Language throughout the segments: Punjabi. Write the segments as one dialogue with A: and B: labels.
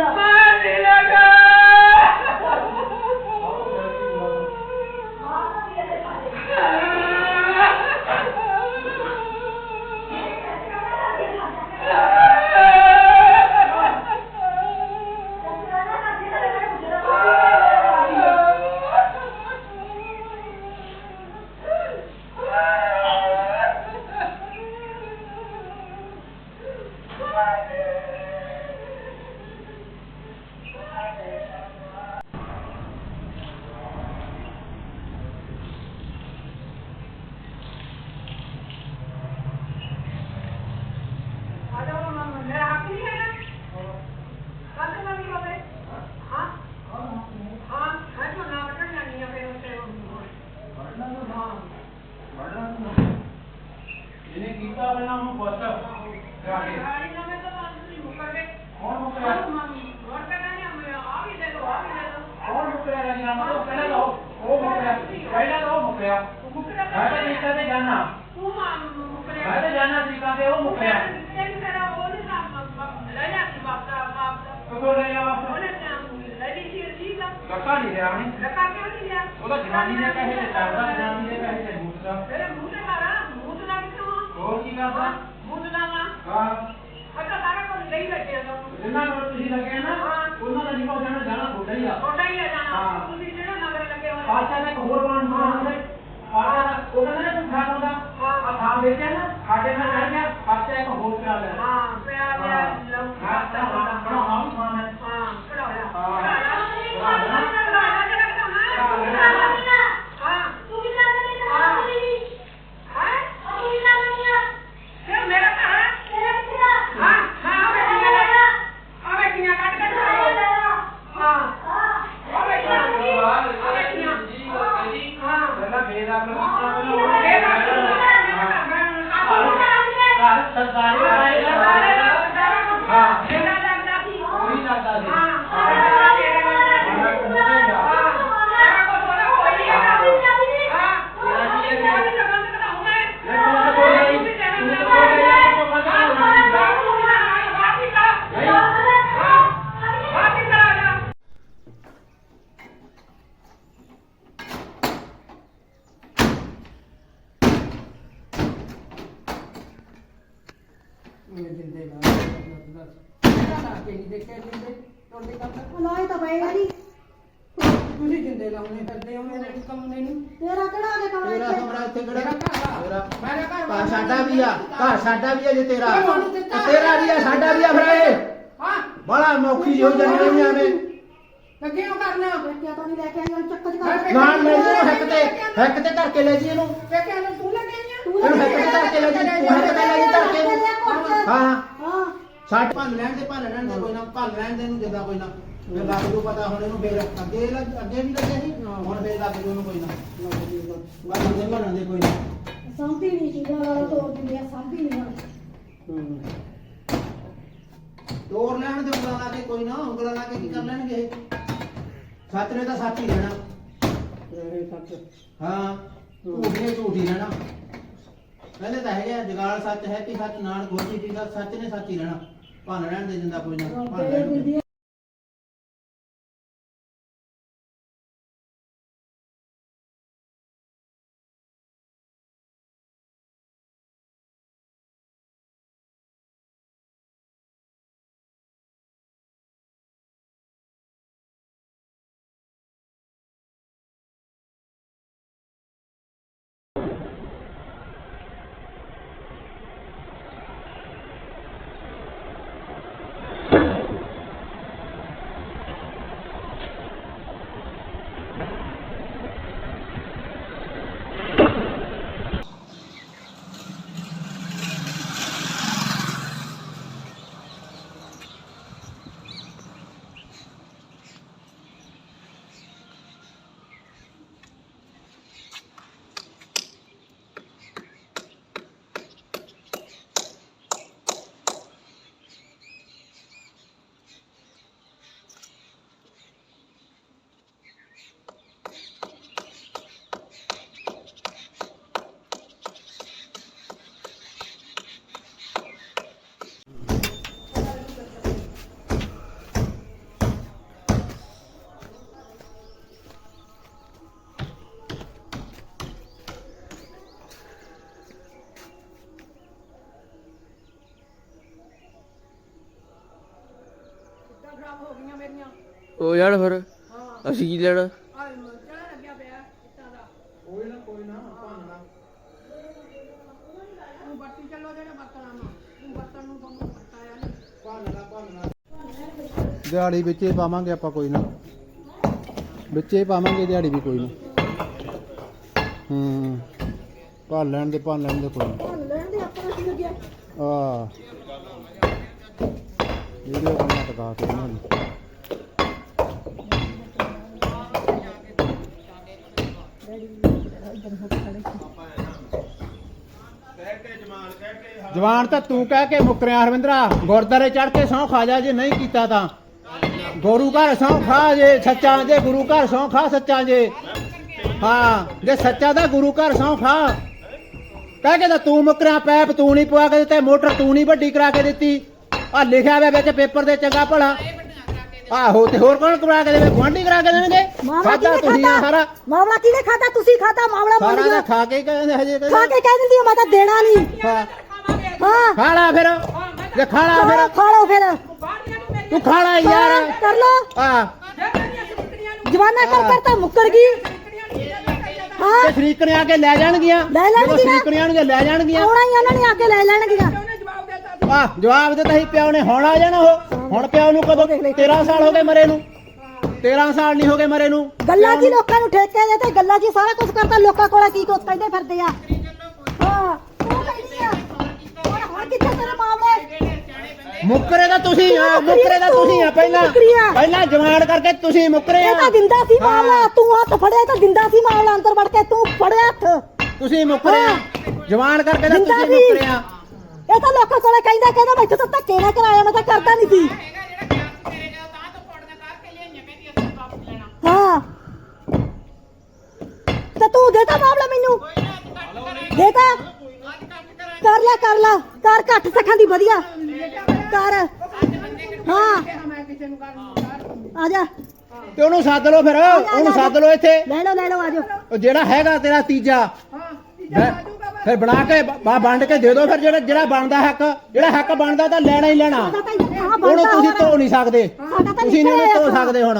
A: ਹੁੰਦੀ ਆ
B: ਥਾਂ ਵੇਚਿਆ ਨਾ ਸਾਡੇ ਨਾਲ ਰਹਿ ਗਿਆ ਆਚਾ ਇੱਕ ਹੋਰ ਪਿਆ ਲੈ
C: ਹਾਂ ਪਿਆ ਲਿਆ ਲਊ
B: ਹਾਂ ਤਾਂ ਹਾਂ ਬਣਾਉਣਾ ਵੀ ਖਾਣਾ ਹੈ
C: ਹਾਂ ਕਢਾਇਆ
B: ਹਾਂ।
C: ਹਾਂ
A: ਤੂੰ ਵੀ ਲੱਗ ਨਹੀਂ ਨਾ ਤੇਰੀ
C: ਹਾਂ
A: ਤੂੰ ਵੀ ਲੱਗ ਨਹੀਂ ਆ
C: ਇਹ ਮੇਰਾ ਘਰ ਹੈ
A: ਤੇਰਾ ਕਿਹੜਾ
C: ਹਾਂ ਹਾਂ ਆ ਬੈਠੀਆਂ ਲੈ ਆ ਬੈਠੀਆਂ ਕੱਟ ਕੱਟ ਹਾਂ ਆ ਬੈਠੀਆਂ ਆ ਬੈਠੀਆਂ ਹਾਂ
B: ਪਹਿਲਾਂ ਬੇਦਾਖਲ
C: ਇਹ
B: ਕੀਤਾ
C: ਬਾਤ
B: ਘਰ ਸਰਕਾਰੀ ਆਏਗਾ ਹਾਂ
C: ਮੇਰਾ ਲੱਗਦਾ ਸੀ
B: ਕੋਈ ਲੱਗਦਾ ਸੀ
C: ਹਾਂ ਮੇਰਾ ਲੱਗਦਾ
A: ਲਾਈ ਤਾਂ ਪਏਗਾ ਨਹੀਂ
D: ਤੁਸੀਂ ਜਿੰਦੇ ਲਾਉਣੇ ਫਿਰਦੇ ਹੋ ਮੇਰੇ ਕਮਰੇ ਨੂੰ
A: ਤੇਰਾ ਕਿਹੜਾ ਆ ਗਿਆ
E: ਤੇਰਾ
A: ਕਮਰਾ
E: ਕਮਰਾ ਇੱਥੇ ਕਿਹੜਾ ਤੇਰਾ
D: ਮੇਰਾ ਘਰ
E: ਘਰ ਸਾਡਾ ਵੀ ਆ ਘਰ ਸਾਡਾ ਵੀ ਜੇ ਤੇਰਾ। ਤੇ ਤੇਰਾ ਵੀ ਆ ਸਾਡਾ ਵੀ ਆ ਫਿਰ ਇਹ
D: ਹਾਂ।
E: ਬੜਾ ਮੌਖੀ ਹੋ ਜਾਂਦੀ ਨਹੀਂ ਆਵੇਂ
D: ਤੇ ਕਿਉਂ ਕਰਨਾ
A: ਬੱਚਿਆ ਤਾਂ ਨਹੀਂ ਲੈ ਕੇ ਆਈ ਹੁਣ ਚੱਕ ਚ
E: ਨਾਲ ਲੈ ਜੀ ਹੱਕ ਤੇ ਹੱਕ ਤੇ ਕਰਕੇ ਲੈ ਜੀ ਇਹਨੂੰ।
D: ਤੇ ਕਹਿੰਦਾ ਤੂੰ
A: ਤੂੰ
E: ਇਹਨੂੰ ਹੱਕ ਤੇ ਕਰਕੇ ਲੈ ਜੀ ਤੂੰ ਹੱਕ ਤੇ ਲੈ ਜੀ ਹਾਂ।
A: ਹਾਂ।
E: ਛੱਡ ਭੰਨ ਲੈਣ ਦੇ ਭੰਨ ਲੈਣ ਦੇ ਕੋਈ ਨਾ ਭੰਨ ਲੈਣ ਦੇ ਨੂੰ ਜਿੱਦਾਂ ਕੋਈ ਨਾ। ਫਿਰ ਲੱਗ ਜੂ ਪਤਾ ਹੁਣ ਇਹਨੂੰ ਫੇਰ ਅੱਗੇ ਲੱਗ ਅੱਗੇ ਵੀ ਲੱਗੇ ਸੀ ਹੁਣ ਫੇਰ ਲੱਗ ਜੂ ਇਹਨੂੰ ਕੋਈ ਨਾ। ਗੱਲ ਦੇ ਭੰਨਣ ਦੇ ਕੋਈ ਨਾ।
A: ਸੰਭੀ ਨਹੀਂ ਸੀ ਵਾਲਾ ਤੋੜ ਦਿੰਦੀ ਆ ਸੰਭੀ ਨਹੀਂ ਹੁਣ
E: ਤੋੜ ਲੈਣ ਦੇ ਉਂਗਲਾਂ ਲਾ ਕੇ ਕੋਈ ਨਾ ਉਂਗਲਾਂ ਲਾ ਕੇ ਕੀ ਕਰ ਲੈਣਗੇ? ਇਹ? ਸੱਚ ਨੇ ਤਾਂ ਸੱਚ ਹੀ ਰਹਿਣਾ। ਹਾਂ ਝੂਠ ਨੇ ਝੂਠ ਹੀ ਰਹਿਣਾ। ਪਹਿਲੇ ਤਾਂ ਹੈਗਾ ਜਗਾਲ ਸੱਚ ਹੈ ਕਿ ਸੱਚ ਨਾਨ ਗੋਜੀ ਦੀ ਗੱਲ ਸੱਚ ਨੇ ਸੱਚ ਹੀ ਰਹਿਣਾ। ਭੰਨ ਲੈਣ ਦੇ ਦਿੰਦਾ ਕੋਈ ਨਾ ਭੰਨ
A: ਤੇਰੇ
E: ਲੈਣ ਦੇ।
D: ਤੁਹਾਨੂੰ ਪਤਾਇਆ ਨਹੀਂ
E: ਭਾਲਣਾ ਭਾਲਣਾ ਦਿਹਾੜੀ ਵਿੱਚ ਹੀ ਪਾਵਾਂਗੇ ਆਪਾਂ ਕੋਈ ਨਾ। ਵਿੱਚ ਹੀ ਪਾਵਾਂਗੇ ਦਿਹਾੜੀ ਵੀ ਕੋਈ ਨਾ। ਹੂੰ ਭਾਲ ਲੈਣ ਦੇ ਭਾਲ ਲੈਣ ਦੇ ਕੋਈ ਨਾ।
F: ਲੈਣ ਦੇ ਆਪਾਂ ਕੀ ਲੱਗਿਆ?
E: ਆ ਵੀਡੀਓ ਬਣਾ ਟਕਾ ਕੇ ਦੀ ਜਵਾਨ ਤਾਂ ਤੂੰ ਕਹਿ ਕੇ ਮੁਕਰਿਆ ਹਰਵਿੰਦਰਾ ਗੁਰਦਾਰੇ ਚੜ ਕੇ ਸਹੁੰ ਖਾ ਜਾ ਜੇ ਨਹੀਂ ਕੀਤਾ ਤਾਂ। ਗੁਰੂ ਘਰ ਸਹੁੰ ਖਾ ਜੇ, ਸੱਚਾ ਜੇ, ਗੁਰੂ ਘਰ ਸਹੁੰ ਖਾ ਸੱਚਾ ਜੇ। ਹਾਂ, ਜੇ ਸੱਚਾ ਦਾ ਗੁਰੂ ਘਰ ਸਹੁੰ ਖਾ। ਕਹਿ ਕੇ ਤਾਂ ਤੂੰ ਮੁਕਰਿਆ ਪੈਪ ਤੂੰ ਨਹੀਂ ਪਵਾ ਕੇ ਦਿੱਤੇ, ਮੋਟਰ ਤੂੰ ਨਹੀਂ ਵੱਡੀ ਕਰਾ ਕੇ ਦਿੱਤੀ। ਆ ਲਿਖਿਆ ਹੋਇਆ ਵਿੱਚ ਪੇਪਰ ਦੇ ਚੰਗਾ ਭਲਾ। ਆਹੋ ਤੇ ਹੋਰ ਕੌਣ ਕਰਾ ਕੇ ਦੇਵੇ? ਗੁਆਂਢੀ ਕਰਾ ਕੇ ਦੇਣਗੇ?
F: ਮਾਮਲਾ
E: ਖਾਦਾ
F: ਕਿਹਨੇ
E: ਤੁਸੀਂ
F: ਖਾਦਾ
E: ਸਾਰਾ।
F: ਮਾਮਲਾ ਕਿਹਨੇ ਖਾਦਾ ਤੁਸੀਂ ਖਾਦਾ ਮਾਮਲਾ
E: ਸਾਰਾ ਤਾਂ ਖਾ ਕੇ ਹੀ ਕਹਿੰਦੇ ਹਜੇ
F: ਖਾ
E: ਕਹਿੰਦੇ
F: ਕੇ ਕਹਿ ਦਿੰਦੀ ਆ, ਮੈਂ ਤਾਂ ਦੇਣਾ ਨਹੀਂ।
E: ਹਾਂ।
D: ਖਾਵਾਂਗੇ
F: ਹਾਂ।
E: ਖਾ ਲਾ ਫਿਰ। ਜੇ ਖਾ ਲਾ
F: ਖਾ
E: ਫਿਰ
F: ਖਾ ਲਓ ਫਿਰ।
D: ਬਾਹਰੀਆਂ ਨੂੰ ਮੇਰੀ
E: ਤੂੰ ਖਾ ਲਾ ਯਾਰ।
F: ਹਾਂ, ਕਰ ਲੋ
E: ਆ
D: ਸਿੱਕੜੀਆਂ ਨੂੰ
F: ਜਵਾਨਾ ਕਰ ਕਰ ਤਾਂ ਮੁੱਕਰ ਗਈ।
D: ਸਿੱਕੜੀਆਂ ਨੂੰ ਜਿਹੜਾ ਕਰਿਆ ਦਾ
F: ਹਾਂ।
E: ਤੇ ਸ਼ਰੀਕਣੇ ਆ ਕੇ ਲੈ ਜਾਣਗੀਆਂ।
F: ਲੈ ਲੈਣਗੀਆਂ।
E: ਜਦੋਂ ਸ਼ਰੀਕਣੇ ਆਣਗੇ ਲੈ ਜਾਣਗੀਆਂ।
F: ਆਉਣਾ ਹੀ ਉਹਨਾਂ ਨੇ ਆ ਕੇ ਲੈ ਲੈਣਗੀਆਂ।
E: ਆ ਜਵਾਬ ਦਿੱਤਾ ਸੀ ਪਿਓ ਨੇ ਹੁਣ ਆ ਜਾਣਾ ਉਹ। ਹੁਣ ਪਿਓ ਨੂੰ ਕਦੋਂ 13 ਸਾਲ ਹੋ ਗਏ ਮਰੇ ਨੂੰ। 13 ਸਾਲ ਨਹੀਂ ਹੋ ਗਏ ਮਰੇ ਨੂੰ।
F: ਗੱਲਾਂ ਹੀ ਲੋਕਾਂ ਨੂੰ ਠੇਕੇ ਦੇ ਤੇ ਗੱਲਾਂ ਹੀ ਸਾਰਾ ਕੁਝ ਕਰਦਾ ਲੋਕਾਂ ਕੋਲ ਕੀ ਕੁਝ ਕਹਿੰਦੇ ਫਿਰਦੇ ਆ। ਹਾਂ ਤੂੰ ਕਹਿੰਦੀ ਆ। ਹੁਣ ਹੁਣ ਕਿੱਥੇ ਤੇਰੇ ਮਾਮਲੇ
E: ਮੁੱਕਰੇ ਦਾ ਤੁਸੀਂ ਆ ਮੁੱਕਰੇ ਦਾ ਤੁਸੀਂ ਆ ਪਹਿਲਾਂ। ਪਹਿਲਾਂ ਜਵਾਨ ਕਰਕੇ ਤੁਸੀਂ ਮੁੱਕਰੇ
F: ਇਹ
E: ਆ।
F: ਤਾਂ ਦਿੰਦਾ ਸੀ ਮਾਮਲਾ ਤੂੰ ਹੱਥ ਫੜਿਆ ਤਾਂ ਦਿੰਦਾ ਸੀ ਮਾਮਲਾ ਅੰਦਰ ਵੜ ਕੇ ਤੂੰ ਫੜਿਆ ਹੱਥ।
E: ਤੁਸੀਂ ਮੁੱਕਰੇ ਆ। ਜਵਾਨ ਕਰਕੇ ਤਾਂ
F: ਦਿੰਦਾ
E: ਤੁਸੀਂ
F: ਸੀ।
E: ਮੁੱਕਰੇ ਆ।
F: ਇਹ ਤਾਂ ਲੋਕਾਂ ਕੋਲੇ ਕਹਿੰਦਾ ਕਹਿੰਦਾ ਮੈਂ ਇੱਥੇ ਤਾਂ ਧੱਕੇ ਨਾ ਕਰਾਇਆ ਮੈਂ ਤਾਂ ਕਰਦਾ ਨਹੀਂ ਸੀ। ਹਾਂ। ਤੇ ਤੂੰ ਦੇਤਾ ਮਾਮਲਾ ਮੈਨੂੰ। ਦੇਤਾ ਕਰ ਲੈ ਕਰ ਲੈ। ਕਰ ਘੱਟ ਸਖਾਂ ਦੀ ਵਧੀਆ। ਕਰ। ਹਾਂ।
D: ਮੈਂ ਕਿਸੇ ਨੂੰ ਕਰ
F: ਆ ਜਾ।
E: ਤੇ ਉਹਨੂੰ ਸੱਦ ਲਓ ਫਿਰ ਉਹਨੂੰ ਸੱਦ ਲਓ ਇੱਥੇ।
F: ਲੈ ਲਓ ਲੈ ਲਓ ਆ ਜਾਓ।
E: ਉਹ ਜਿਹੜਾ ਹੈਗਾ ਤੇਰਾ ਤੀਜਾ।
D: ਹਾਂ ਤੀਜਾ ਆਜੂਗਾ ਬਸ
E: ਫਿਰ ਬਣਾ ਕੇ ਬਾ ਵੰਡ ਕੇ ਦੇ ਦਿਓ ਫਿਰ ਜਿਹੜਾ ਜਿਹੜਾ ਬਣਦਾ ਹੱਕ ਜਿਹੜਾ ਹੱਕ ਬਣਦਾ ਤਾਂ ਲੈਣਾ ਹੀ ਲੈਣਾ। ਉਹਨੂੰ ਤੁਸੀਂ। ਧੋ ਨਹੀਂ ਸਕਦੇ। ਤੁਸੀਂ ਨਹੀਂ ਉਹਨੂੰ ਧੋ ਸਕਦੇ ਹੁਣ।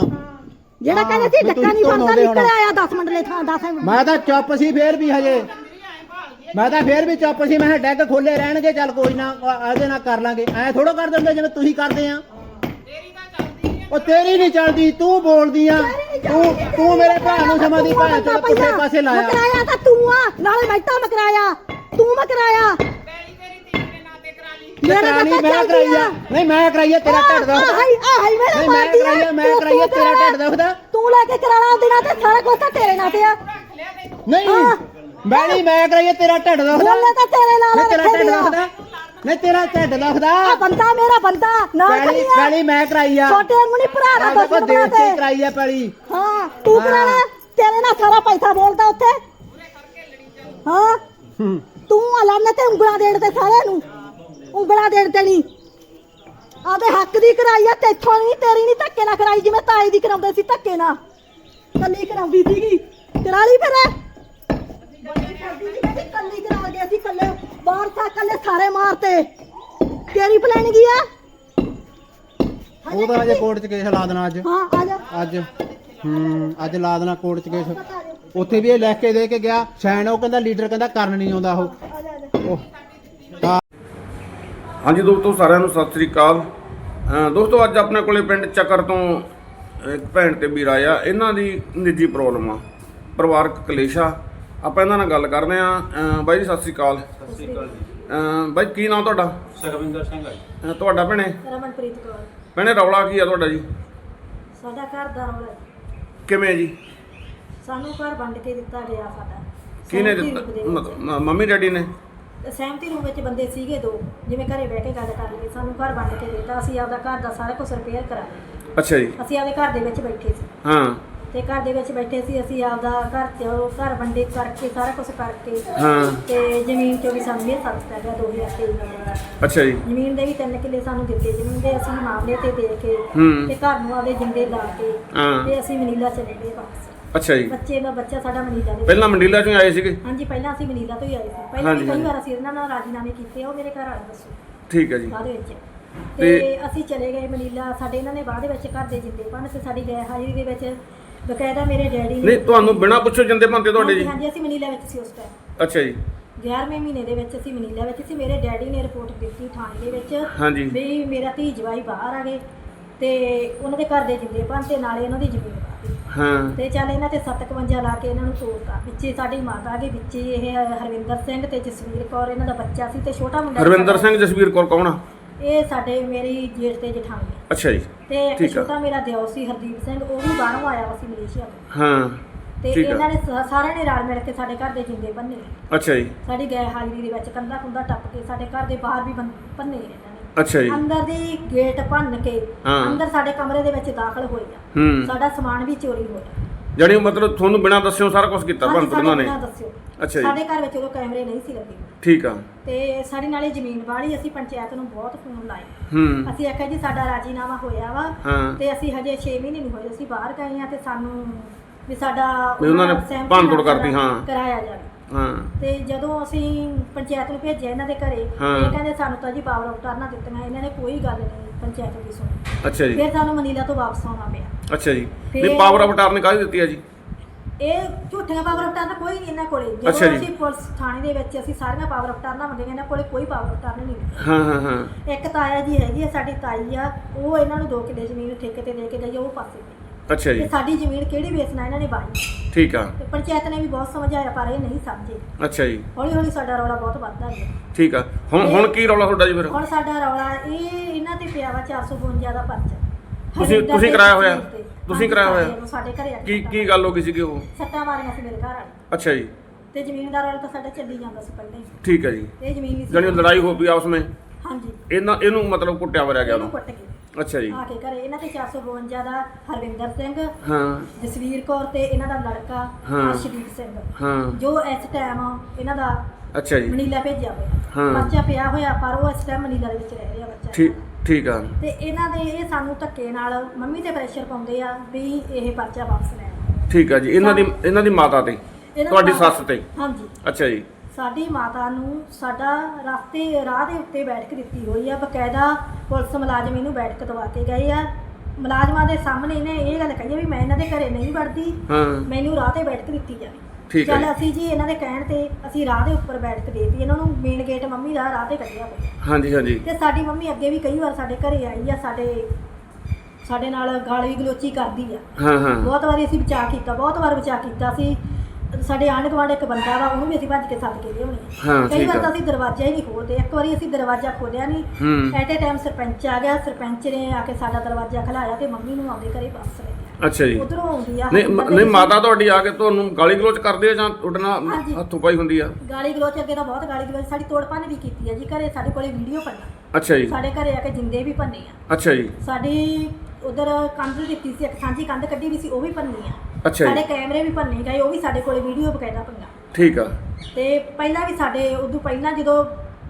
F: ਜਿਹੜਾ ਕਹਿੰਦੇ ਸੀ ਡੱਕਾ ਨਹੀਂ ਬਣਦਾ। ਨਿਕਲ ਆਇਆ 10 ਮਿੰਟ ਲੈ ਥਾਂ 10
E: ਮੈਂ ਤਾਂ ਚੁੱਪ ਸੀ ਫੇਰ ਵੀ ਹਜੇ। ਮੈਂ ਤਾਂ ਫੇਰ ਵੀ ਚੁੱਪ ਸੀ। ਮੈਂ ਡੈਗ ਖੋਲੇ ਰਹਿਣਗੇ ਚੱਲ ਕੋਈ ਨਾ ਇਹਦੇ ਨਾਲ ਕਰ ਲਾਂਗੇ। ਐ ਥੋੜਾ ਕਰ ਦਿੰਦੇ ਜਿਵੇਂ ਤੁਸੀਂ ਕਰਦੇ ਆ। ਉਹ ਤੇਰੀ ਨਹੀਂ ਚੱਲਦੀ ਤੂੰ ਬੋਲਦੀ ਆ ਤੂੰ ਤੂੰ ਮੇਰੇ ਭਰਾ ਨੂੰ ਸਮਾਦੀ ਭਾਂ ਚੋਂ ਪੁੱਠੇ ਪਾਸੇ ਲਾਇਆ।
F: ਮਕਰਾਇਆ ਤਾਂ ਤੂੰ ਆ ਨਾਲੇ ਤਾਂ ਮਕਰਾਇਆ। ਤੂੰ ਮਕਰਾਇਆ।
E: ਕਰਾਣੀ ਮੈਂ ਕਰਾਈ ਆ। ਨਹੀਂ ਮੈਂ ਕਰਾਈ ਆ ਤੇਰਾ ਢਿੱਡ ਦੁਖਦਾ
F: ਹਾਈ ਆ ਹਾਈ ਮੇਰਾ
E: ਨਹੀਂ, ਮੈਂ
F: ਮਾਰਦੀ ਆ।
E: ਮੈਂ
F: ਤੂੰ-
E: ਕਰਾਈ ਆ,
F: ਤੂੰ
E: ਤੇਰਾ। ਢਿੱਡ ਦੁਖਦਾ।
F: ਤੂੰ ਲੈ ਕੇ ਕਰਾਣਾ ਨਾਲ ਤੇ ਸਾਰਾ ਕੁਝ ਤਾਂ ਤੇਰੇ ਨਾਲ ਤੇ ਆ।
E: ਨਹੀਂ। ਮੈਂ ਨਹੀਂ ਮੈਂ ਕਰਾਈ ਆ, ਤੇਰਾ ਢਿੱਡ ਦੁਖਦਾ
F: ਬੋਲੇ ਤਾਂ ਤੇਰੇ ਨਾਲ
E: ਤੇਰਾ
F: ਰੱਖੇ
E: ਢਿੱਡ। ਦੁਖਦਾ ਨਹੀਂ ਤੇਰਾ ਢਿੱਡ ਦੁਖਦਾ
F: ਆ ਬੰਦਾ ਮੇਰਾ ਬੰਦਾ ਨਾ
E: ਪੈਲੀ
F: ਕਰੀਆ
E: ਪੈਲੀ ਮੈਂ ਕਰਾਈ ਆ।
F: ਛੋਟੇ ਅੰਗਣੀ ਭਰਾ ਦਾ
E: ਦੇਖ
F: ਬਣਾ ਤੇ
E: ਕਰਾਈ ਆ ਪੈਲੀ।
F: ਹਾਂ ਤੂੰ
E: ਹਾਂ।
F: ਕਰਾਣਾ ਤੇਰੇ ਨਾਲ ਸਾਰਾ ਪੈਸਾ ਬੋਲਦਾ ਉੱਥੇ। ਹਾਂ।
E: ਹੂੰ।
F: ਤੂੰ ਅਲਾਨੇ ਤੇ ਉਂਗਲਾਂ ਦੇਣ ਤੇ ਸਾਰਿਆਂ ਨੂੰ। ਉਂਗਲਾਂ ਦੇਣ ਤੇ ਨਹੀਂ। ਆਦੇ ਹੱਕ ਦੀ ਕਰਾਈ ਆ ਤੇਥੋਂ ਨਹੀਂ ਤੇਰੀ ਨਹੀਂ ਧੱਕੇ ਨਾਲ ਕਰਾਈ ਜਿਵੇਂ ਤਾਈ ਦੀ ਕਰਾਉਂਦੇ ਸੀ ਧੱਕੇ ਨਾਲ। ਕੱਲੀ ਕਰਾਉਂਦੀ ਸੀਗੀ। ਕਰਾ ਲਈ ਫਿਰ। ਕੱਲੀ ਕਰਾ ਗਏ ਸੀ ਕੱਲੇ ਬਾਹਰ ਸਾ ਕੱਲੇ ਸਾਰੇ ਮਾਰਤੇ। ਤੇਰੀ ਪਲੈਨਿੰਗ ਆ?
E: ਉਹ ਤਾਂ ਅਜੇ ਕੋਰਟ 'ਚ ਕੇਸ ਲਾ ਦੇਣਾ ਅੱਜ।
F: ਹਾਂ ਆ ਜਾ।
E: ਅੱਜ। ਹੂੰ ਅੱਜ ਲਾ ਦੇਣਾ ਕੋਰਟ 'ਚ ਕੇਸ ਉੱਥੇ ਵੀ ਇਹ ਲਿਖ ਕੇ ਦੇ ਕੇ ਗਿਆ। ਸੈਨ ਉਹ ਕਹਿੰਦਾ ਲੀਡਰ ਕਹਿੰਦਾ ਕਰਨ ਨਹੀਂ ਆਉਂਦਾ ਉਹ।
F: ਆ ਆ
E: ਤਾਂ
G: ਹਾਂਜੀ ਦੋਸਤੋ ਸਾਰਿਆਂ ਨੂੰ ਸਤਿ ਸ੍ਰੀ ਅਕਾਲ। ਅਹ ਦੋਸਤੋ ਅੱਜ ਆਪਣੇ ਕੋਲੇ ਪਿੰਡ ਚੱਕਰ ਤੋਂ ਇੱਕ ਭੈਣ ਤੇ ਵੀਰ ਆਇਆ। ਇਹਨਾਂ ਦੀ ਨਿੱਜੀ ਪ੍ਰੋਬਲਮ ਆ। ਪਰਿਵਾਰਕ ਕਲੇਸ਼ਾ ਆਪਾਂ ਇਹਨਾਂ ਨਾਲ ਗੱਲ ਕਰਦੇ ਆ। ਬਾਈ ਜੀ ਸਤਿ ਸ੍ਰੀ ਅਕਾਲ। ਸਤਿ ਸ੍ਰੀ ਅਕਾਲ ਜੀ। ਬਾਈ ਕੀ ਨਾਮ ਤੁਹਾਡਾ?
H: ਸਰਵਿੰਦਰ ਸਿੰਘ ਆ ਜੀ।
G: ਅਹ ਤੁਹਾਡਾ ਭੈਣੇ?
F: ਰਮਨਪ੍ਰੀਤ ਕੌਰ।
G: ਭੈਣੇ ਰੌਲਾ ਕੀ ਆ ਤੁਹਾਡਾ ਜੀ?
F: ਸਾਡਾ ਘਰ ਦਾ ਰੌਲਾ ਹੈ।
G: ਕਿਵੇਂ ਜੀ?
F: ਸਾਨੂੰ ਘਰ ਵੰਡ ਕੇ ਦਿੱਤਾ ਗਿਆ ਸਾਡਾ।
G: ਕਿਹਨੇ
F: ਸਹਿਮਤੀ
G: ਦਿੱਤਾ?
F: ਰੂਪ ਦੇ ਵਿੱਚ।
G: ਮਤਲਬ ਮ- ਮੰਮੀ ਡੈਡੀ ਨੇ?
F: ਸਹਿਮਤੀ ਰੂਪ ਵਿੱਚ ਬੰਦੇ ਸੀਗੇ ਦੋ। ਜਿਵੇਂ ਘਰੇ ਬਹਿ ਕੇ ਗੱਲ ਕਰ ਲਈ ਸਾਨੂੰ ਘਰ ਵੰਡ ਕੇ ਦਿੱਤਾ। ਅਸੀਂ ਆਪਦਾ ਘਰ ਦਾ ਸਾਰਾ ਕੁਝ ਰਿਪੇਅਰ ਕਰਾ ਲਿਆ
G: ਅੱਛਾ ਜੀ।
F: ਅਸੀਂ ਆਪਦੇ ਘਰ ਦੇ ਵਿੱਚ ਬੈਠੇ ਸੀ।
G: ਹਾਂ।
F: ਤੇ ਘਰ ਦੇ ਵਿੱਚ ਬੈਠੇ ਸੀ ਅਸੀਂ ਆਪਦਾ ਘਰ ਚ ਉਹ ਘਰ ਵੰਡੇ ਕਰਕੇ ਸਾਰਾ ਕੁਝ ਕਰਕੇ
G: ਹਾਂ।
F: ਤੇ ਜ਼ਮੀਨ ਚੋਂ ਵੀ ਸਾਨੂੰ ਇਹ ਸੱਤ ਪੈ ਗਿਆ 2023 ਦਾ।
G: ਅੱਛਾ ਜੀ।
F: ਜ਼ਮੀਨ ਦੇ ਵੀ ਤਿੰਨ ਕਿੱਲੇ ਸਾਨੂੰ ਦਿੱਤੇ ਜ਼ਮੀਨ ਦੇ ਅਸੀਂ ਮਾਮਲੇ ਤੇ ਦੇ ਕੇ
G: ਹੂੰ।
F: ਤੇ ਘਰ ਨੂੰ ਆਪਦੇ ਜਿੰਦੇ ਲਾ ਕੇ
G: ਹਾਂ।
F: ਤੇ ਅਸੀਂ ਮਨੀਲਾ ਚਲੇ ਗਏ ਵਾਪਸ।
G: ਅੱਛਾ ਜੀ।
F: ਬੱਚੇ ਦਾ ਬੱਚਾ ਸਾਡਾ ਮਨੀਲਾ ਦੇ
G: ਪਹਿਲਾਂ ਮੰਡੀਲਾ ਚੋਂ ਆਏ ਸੀਗੇ?
F: ਹਾਂਜੀ ਪਹਿਲਾਂ ਅਸੀਂ ਮਨੀਲਾ ਤੋਂ ਹੀ ਆਏ ਸੀ। ਪਹਿਲਾਂ ਵੀ
G: ਹਾਂਜੀ,
F: ਕਈ
G: ਹਾਂਜੀ।
F: ਵਾਰ ਅਸੀਂ ਇਹਨਾਂ ਨਾਲ ਰਾਜੀਨਾਮੇ ਕੀਤੇ ਆ, ਉਹ ਮੇਰੇ ਘਰ ਵਾਲੇ ਦੱਸੋ।
G: ਠੀਕ ਹੈ ਜੀ।
F: ਬਾਅਦ ਵਿੱਚ।
A: ਤੇ
G: ਤੇ
A: ਅਸੀਂ ਚਲੇ ਗਏ ਮਨੀਲਾ ਸਾਡੇ ਇਹਨਾਂ ਨੇ ਬਾਅਦ ਵਿੱਚ ਘਰ ਦੇ ਜਿੰਦੇ ਪਨ ਤੇ ਸਾਡੀ ਗਏ ਹਾਜ਼ਰੀ ਦੇ ਵਿੱਚ ਬਕਾਇਦਾ ਮੇਰੇ ਡੈਡੀ ਨੇ
G: ਨਹੀਂ ਤੁਹਾਨੂੰ ਬਿਨਾਂ ਪੁੱਛੇ ਜਾਂਦੇ ਬੰਦੇ ਤੁਹਾਡੇ ਜੀ?
A: ਹਾਂਜੀ ਅਸੀਂ ਮਨੀਲਾ ਵਿੱਚ ਸੀ ਉਸ ਟਾਈਮ
G: ਅੱਛਾ ਜੀ।
A: 11ਵੇਂ ਮਹੀਨੇ ਦੇ ਵਿੱਚ ਅਸੀਂ ਮਨੀਲਾ ਵਿੱਚ ਸੀ। ਮੇਰੇ ਡੈਡੀ ਨੇ ਰਿਪੋਰਟ ਦਿੱਤੀ ਥਾਣੇ ਦੇ ਵਿੱਚ
G: ਹਾਂਜੀ।
A: ਵੀ ਮੇਰਾ ਧੀ ਜਵਾਈ ਬਾਹਰ ਆ ਗਏ ਤੇ ਉਹਨਾਂ ਦੇ ਘਰ ਦੇ ਜਿੰਦੇ ਪਨ ਤੇ ਨਾਲੇ ਉਹਨਾਂ ਦੀ ਜ਼ਮੀਨ ਬਾਤੀ
G: ਹਾਂ।
A: ਤੇ ਚੱਲ ਇਹਨਾਂ ਤੇ 751 ਲਾ ਕੇ ਇਹਨਾਂ ਨੂੰ ਤੋੜਤਾ ਵਿੱਚੇ ਸਾਡੀ ਮਾਤਾ ਆ ਗਈ ਵਿੱਚੇ ਇਹ ਹਰਵਿੰਦਰ ਸਿੰਘ ਤੇ ਜਸਵੀਰ ਕੌਰ ਇਹਨਾਂ ਦਾ ਬੱਚਾ ਸੀ ਤੇ ਛੋਟਾ ਮੁੰਡਾ ਸੀ।
G: ਹਰਵਿੰਦਰ
A: ਸਾਡਾ।
G: ਸਿੰਘ ਜਸਵੀਰ ਕੌਰ ਕੌਣ ਆ?
A: ਇਹ ਸਾਡੇ ਮੇਰੀ ਜੇਠ ਤੇ ਜਠਾਣੀ।
G: ਅੱਛਾ ਜੀ
A: ਤੇ ਇੱਕ
G: ਠੀਕ ਆ।
A: ਛੋਟਾ ਮੇਰਾ ਦਿਓ ਸੀ ਹਰਦੀਪ ਸਿੰਘ ਉਹ ਵੀ ਬਾਹਰੋਂ ਆਇਆ ਵਾ ਸੀ ਮਲੇਸ਼ੀਆ ਤੋਂ
G: ਹਾਂ
A: ਤੇ
G: ਠੀਕ ਆ।
A: ਇਹਨਾਂ ਨੇ ਸ- ਸਾਰਿਆਂ ਨੇ ਰਲ ਮਿਲ ਕੇ ਸਾਡੇ ਘਰ ਦੇ ਜਿੰਦੇ ਬੰਨੇ
G: ਅੱਛਾ ਜੀ
A: ਸਾਡੀ ਗਏ ਹਾਜ਼ਰੀ ਦੇ ਵਿੱਚ ਕੰਧਾ ਕੁੰਦਾ ਟੱਪ ਕੇ ਸਾਡੇ ਘਰ ਦੇ ਬਾਹਰ ਵੀ ਬੰ- ਇਹਨਾਂ ਨੇ
G: ਅੱਛਾ ਜੀ
A: ਅੰਦਰ ਦੀ ਗੇਟ ਭੰਨ ਕੇ
G: ਹਾਂ।
A: ਅੰਦਰ ਸਾਡੇ ਕਮਰੇ ਦੇ ਵਿੱਚ ਦਾਖਲ ਹੋਏ ਆ
G: ਹੂੰ
A: ਸਾਡਾ ਸਮਾਨ ਵੀ ਚੋਰੀ ਹੋਇਆ
G: ਜਾਣੀ ਮਤਲਬ ਤੁਹਾਨੂੰ ਬਿਨਾਂ ਦੱਸਿਓ ਸਾਰਾ ਕੁਝ ਕੀਤਾ
A: ਹਾਂਜੀ,
G: ਭੰਨ
A: ਸਾਡੇ
G: ਉਹਨਾਂ ਨੇ
A: ਬਿਨਾਂ ਦੱਸਿਓ।
G: ਅੱਛਾ ਜੀ।
A: ਸਾਡੇ ਘਰ ਵਿੱਚ ਉਦੋਂ ਕੈਮਰੇ ਨਹੀਂ ਸੀ ਲੱਗੇ।
G: ਠੀਕ ਆ।
A: ਤੇ ਸਾਡੀ ਨਾਲੇ ਜ਼ਮੀਨ ਵਾਲੀ ਅਸੀਂ ਪੰਚਾਇਤ ਨੂੰ ਬਹੁਤ ਫੋਨ ਲਾਏ
G: ਹੂੰ।
A: ਅਸੀਂ ਆਖਿਆ ਜੀ ਸਾਡਾ ਰਾਜੀਨਾਮਾ ਹੋਇਆ ਵਾ।
G: ਹਾਂ।
A: ਤੇ ਅਸੀਂ ਹਜੇ 6 ਮਹੀਨੇ ਨਹੀਂ ਹੋਏ ਅਸੀਂ ਬਾਹਰ ਗਏ ਆ ਤੇ ਸਾਨੂੰ ਵੀ ਸਾਡਾ
G: ਵੀ ਉਹਨਾਂ ਨੇ
A: ਨਾਲ ਸਹਿਮਤੀ
G: ਭੰਨ-ਤੋੜ
A: ਨਾਲ
G: ਕਰਤੀ, ਹਾਂ।
A: ਕਰਾਇਆ ਜਾਵੇ।
G: ਹਾਂ।
A: ਤੇ ਜਦੋਂ ਅਸੀਂ ਪੰਚਾਇਤ ਨੂੰ ਭੇਜਿਆ ਇਹਨਾਂ ਦੇ ਘਰੇ
G: ਹਾਂ।
A: ਇਹ ਕਹਿੰਦੇ ਸਾਨੂੰ ਤਾਂ ਜੀ ਪਾਵਰ ਟਰਨਾ ਦਿੱਤੀਆਂ ਇਹਨਾਂ ਨੇ ਕੋਈ ਗੱਲ ਨਹੀਂ ਪੰਚਾਇਤ ਦੀ ਸੁਣੀ
G: ਅੱਛਾ ਜੀ।
A: ਫਿਰ ਸਾਨੂੰ ਮਨੀਲਾ ਤੋਂ ਵਾਪਸ ਆਉਣਾ ਪਿਆ।
G: ਅੱਛਾ ਜੀ।
A: ਫਿਰ-
G: ਨਹੀਂ ਪਾਵਰ ਆਫ ਅਟਾਰਨੀ ਕਾਹਦੀ ਦਿੱਤੀ ਆ ਜੀ?
A: ਇਹ ਝੂਠੀਆਂ ਪਾਵਰ ਆਫ ਟਰਨਾ ਕੋਈ ਨਹੀਂ ਇਹਨਾਂ ਕੋਲੇ।
G: ਅੱਛਾ
A: ਜਦੋਂ। ਅਸੀਂ ਪੁਲਿਸ ਥਾਣੇ ਦੇ ਵਿੱਚ ਅਸੀਂ ਸਾਰੀਆਂ ਪਾਵਰ ਆਫ ਟਰਨਾ ਮੰਗੀਆਂ ਇਹਨਾਂ ਕੋਲੇ ਕੋਈ ਪਾਵਰ ਆਫ ਟਰਨਾ ਨਹੀਂ।
G: ਹਾਂ ਹਾਂ ਹਾਂ।
A: ਇੱਕ ਤਾਇਆ ਜੀ ਹੈਗੀ ਆ ਸਾਡੀ ਤਾਈ ਆ ਉਹ ਇਹਨਾਂ ਨੂੰ ਦੋ ਕਿੱਲੇ ਜ਼ਮੀਨ ਠੇਕੇ ਤੇ ਦੇ ਕੇ ਗਈ ਆ, ਉਹ ਪਾਸੇ ਗਈ।
G: ਅੱਛਾ ਜੀ।
A: ਸਾਡੀ ਜ਼ਮੀਨ ਕਿਹੜੀ ਵੇਚਣਾ ਇਹਨਾਂ ਨੇ ਬਾਈ।
G: ਠੀਕ ਆ।
A: ਤੇ ਪੰਚਾਇਤ ਨੇ ਵੀ ਬਹੁਤ ਸਮਝਾਇਆ ਪਰ ਇਹ ਨਹੀਂ ਸਮਝੇ।
G: ਅੱਛਾ ਜੀ।
A: ਹੌਲੀ ਹੌਲੀ ਸਾਡਾ ਰੌਲਾ ਬਹੁਤ ਵੱਧਦਾ ਗਿਆ।
G: ਠੀਕ ਆ। ਹੁਣ ਹੁਣ ਕੀ ਰੌਲਾ ਤੁਹਾਡਾ ਜੀ ਫਿਰ?
A: ਹੁਣ ਸਾਡਾ ਰੌਲਾ ਇਹ ਇਹਨਾਂ ਤੇ ਪਿਆ ਵਾ 452 ਦਾ ਪਰਚਾ।
G: ਤੁਸੀਂ-
A: ਹਰਿੰਦਰ
G: ਤੁਸੀਂ
A: ਦੇ
G: ਕਰਾਇਆ ਹੋਇਆ?
A: ਤੇ।
G: ਤੁਸੀਂ
A: ਹਾਂਜੀ,
G: ਕਰਾਇਆ ਹੋਇਆ?
A: ਸਾਡੇ ਵੱਲੋਂ ਘਰੇ ਆ ਕੇ
G: ਕੀ ਗੱਲ ਹੋ ਗਈ ਸੀਗੀ ਉਹ?
A: ਸੱਟਾਂ ਮਾਰੀਆਂ ਸੀ ਮੇਰੇ ਘਰ ਵਾਲੇ।
G: ਅੱਛਾ ਜੀ।
A: ਤੇ ਜ਼ਮੀਨ ਦਾ ਰੌਲਾ ਤਾਂ ਸਾਡਾ ਚੱਲੀ ਜਾਂਦਾ ਸੀ ਪਹਿਲਾਂ
G: ਠੀਕ ਹੈ ਜੀ।
A: ਇਹ ਜ਼ਮੀਨ ਨਹੀਂ ਸੀ
G: ਜਾਣੀ ਉਹ ਲੜਾਈ ਹੋ ਪਈ ਆਪਸ ਵਿੱਚ?
A: ਹਾਂਜੀ।
G: ਇਹਨਾਂ ਇਹਨੂੰ ਮਤਲਬ ਕੁੱਟਿਆ ਵਰਿਆ ਗਿਆ ਉਹਨੂੰ?
A: ਕੁੱਟ ਗਏ
G: ਅੱਛਾ ਜੀ।
A: ਆ ਕੇ ਘਰੇ ਇਹਨਾਂ ਤੇ 452 ਦਾ ਹਰਵਿੰਦਰ ਸਿੰਘ
G: ਹਾਂ।
A: ਜਸਵੀਰ ਕੌਰ ਤੇ ਇਹਨਾਂ ਦਾ ਲੜਕਾ
G: ਹਾਂ।
A: ਅਰਸ਼ਦੀਪ ਸਿੰਘ।
G: ਹਾਂ।
A: ਜੋ ਇਸ ਟਾਈਮ ਇਹਨਾਂ ਦਾ
G: ਅੱਛਾ ਜੀ।
A: ਮਨੀਲਾ ਭੇਜਿਆ
G: ਹਾਂ।
A: ਹੋਇਆ ਬੱਚਾ ਪਿਆ ਹੋਇਆ ਪਰ ਉਹ ਇਸ ਟਾਈਮ ਮਨੀਲਾ ਦੇ ਵਿੱਚ ਰਹਿ ਰਿਹਾ ਬੱਚਾ।
G: ਠੀਕ ਠੀਕ ਆ।
A: ਤੇ ਇਹਨਾਂ ਦੇ ਇਹ ਸਾਨੂੰ ਧੱਕੇ ਨਾਲ ਮੰਮੀ ਤੇ ਪ੍ਰੈਸ਼ਰ ਪਾਉਂਦੇ ਆ ਵੀ ਇਹ ਪਰਚਾ ਵਾਪਸ ਲੈਣ
G: ਠੀਕ ਆ ਜੀ। ਇਹਨਾਂ ਦੀ ਇਹਨਾਂ ਦੀ ਮਾਤਾ ਤੇ
A: ਇਹਨਾਂ
G: ਤੁਹਾਡੀ ਸੱਸ ਤੇ?
A: ਹਾਂਜੀ।
G: ਅੱਛਾ ਜੀ।
A: ਸਾਡੀ ਮਾਤਾ ਨੂੰ ਸਾਡਾ ਰਸਤੇ ਰਾਹ ਦੇ ਉੱਤੇ ਬੈਠਕ ਦਿੱਤੀ ਹੋਈ ਆ ਬਕਾਇਦਾ ਪੁਲਿਸ ਮੁਲਾਜ਼ਮ ਇਹਨੂੰ ਬੈਠਕ ਦਵਾ ਕੇ ਗਏ ਆ। ਮੁਲਾਜ਼ਮਾਂ ਦੇ ਸਾਹਮਣੇ ਇਹਨੇ ਇਹ ਗੱਲ ਕਹੀ ਆ ਵੀ ਮੈਂ ਇਹਨਾਂ ਦੇ ਘਰੇ ਨਹੀਂ ਵੜਦੀ
G: ਹਾਂ।
A: ਮੈਨੂੰ ਰਾਹ ਤੇ ਬੈਠਕ ਦਿੱਤੀ ਜਾਵੇ।
G: ਠੀਕ ਹੈ
A: ਚੱਲ
G: ਜੀ।
A: ਅਸੀਂ ਜੀ ਇਹਨਾਂ ਦੇ ਕਹਿਣ ਤੇ ਅਸੀਂ ਰਾਹ ਦੇ ਉੱਪਰ ਬੈਠਕ ਦੇਤੀ ਇਹਨਾਂ ਨੂੰ ਮੇਨ ਗੇਟ ਮੰਮੀ ਦਾ ਰਾਹ ਤੇ ਕੱਢਿਆ ਹੋਇਆ।
G: ਹਾਂਜੀ ਹਾਂਜੀ।
A: ਤੇ ਸਾਡੀ ਮੰਮੀ ਅੱਗੇ ਵੀ ਕਈ ਵਾਰ ਸਾਡੇ ਘਰੇ ਆਈ ਆ ਸਾਡੇ ਸਾਡੇ ਨਾਲ ਗਾਲੀ ਗਲੋਚੀ ਕਰਦੀ ਆ।
G: ਹਾਂ ਹਾਂ।
A: ਬਹੁਤ ਵਾਰੀ ਅਸੀਂ ਬਚਾ ਕੀਤਾ ਬਹੁਤ ਵਾਰ ਬਚਾ ਕੀਤਾ ਸੀ। ਸਾਡੇ ਆਂਢ ਗੁਆਂਢ ਇੱਕ ਬੰਦਾ ਵਾ ਉਹਨੂੰ ਵੀ ਅਸੀਂ ਭੱਜ ਕੇ ਸੱਦ ਕੇ ਲਿਆਉਣੇ
G: ਹਾਂ,
A: ਕਈ
G: ਠੀਕ
A: ਵਾਰ
G: ਆ।
A: ਤਾਂ ਅਸੀਂ ਦਰਵਾਜ਼ਾ ਹੀ ਨਹੀਂ ਖੋਲਦੇ ਇੱਕ ਵਾਰੀ ਅਸੀਂ ਦਰਵਾਜ਼ਾ ਖੋਲਿਆ ਨਹੀਂ।
G: ਹੂੰ।
A: ਐਟ ਏ ਟਾਈਮ ਸਰਪੰਚ ਆ ਗਿਆ ਸਰਪੰਚ ਨੇ ਆ ਕੇ ਸਾਡਾ ਦਰਵਾਜ਼ਾ ਖਲਾਇਆ ਤੇ ਮੰਮੀ ਨੂੰ ਆਉਂਦੇ ਘਰੇ ਵਾਪਸ ਲੈ ਗਿਆ
G: ਅੱਛਾ ਜੀ।
A: ਉਧਰੋਂ ਆਉਂਦੀ ਆ
G: ਨਹੀਂ ਮ- ਨਹੀਂ ਮਾਤਾ ਤੁਹਾਡੀ ਆ ਕੇ ਤੁਹਾਨੂੰ ਗਾਲੀ ਗਲੋਚ ਕਰਦੇ ਆ ਜਾਂ ਤੁਹਾਡੇ ਨਾਲ
A: ਹਾਂਜੀ।
G: ਹੱਥੋਂ ਪਾਈ ਹੁੰਦੀ ਆ?
A: ਗਾਲੀ ਗਲੋਚ ਅੱਗੇ ਤਾਂ ਬਹੁਤ ਗਾਲੀ ਗਲੋਚ ਸਾਡੀ ਤੋੜ ਭੰਨ ਵੀ ਕੀਤੀ ਆ ਜੀ ਘਰੇ ਸਾਡੇ ਕੋਲੇ ਵੀਡੀਓ ਪੰਨਾ
G: ਅੱਛਾ ਜੀ।
A: ਸਾਡੇ ਘਰੇ ਆ ਕੇ ਜਿੰਦੇ ਵੀ ਭੰਨੇ ਆ।
G: ਅੱਛਾ ਜੀ।
A: ਸਾਡੀ ਉਧਰ ਕੰਧ ਦਿੱਤੀ ਸੀ ਇੱਕ ਸਾਂਝੀ ਕੰਧ ਕੱਢੀ ਵੀ ਸੀ ਉਹ ਵੀ ਭੰਨੀ ਆ।
G: ਅੱਛਾ
A: ਸਾਡੇ ਕੈਮਰੇ ਵੀ ਭੰਨੇ ਗਏ ਉਹ ਵੀ ਸਾਡੇ ਕੋਲੇ ਵੀਡੀਓ ਬਕਾਇਦਾ ਪੰਗਾ
G: ਠੀਕ ਆ।
A: ਤੇ ਪਹਿਲਾਂ ਵੀ ਸਾਡੇ ਉਦੋਂ ਪਹਿਲਾਂ ਜਦੋਂ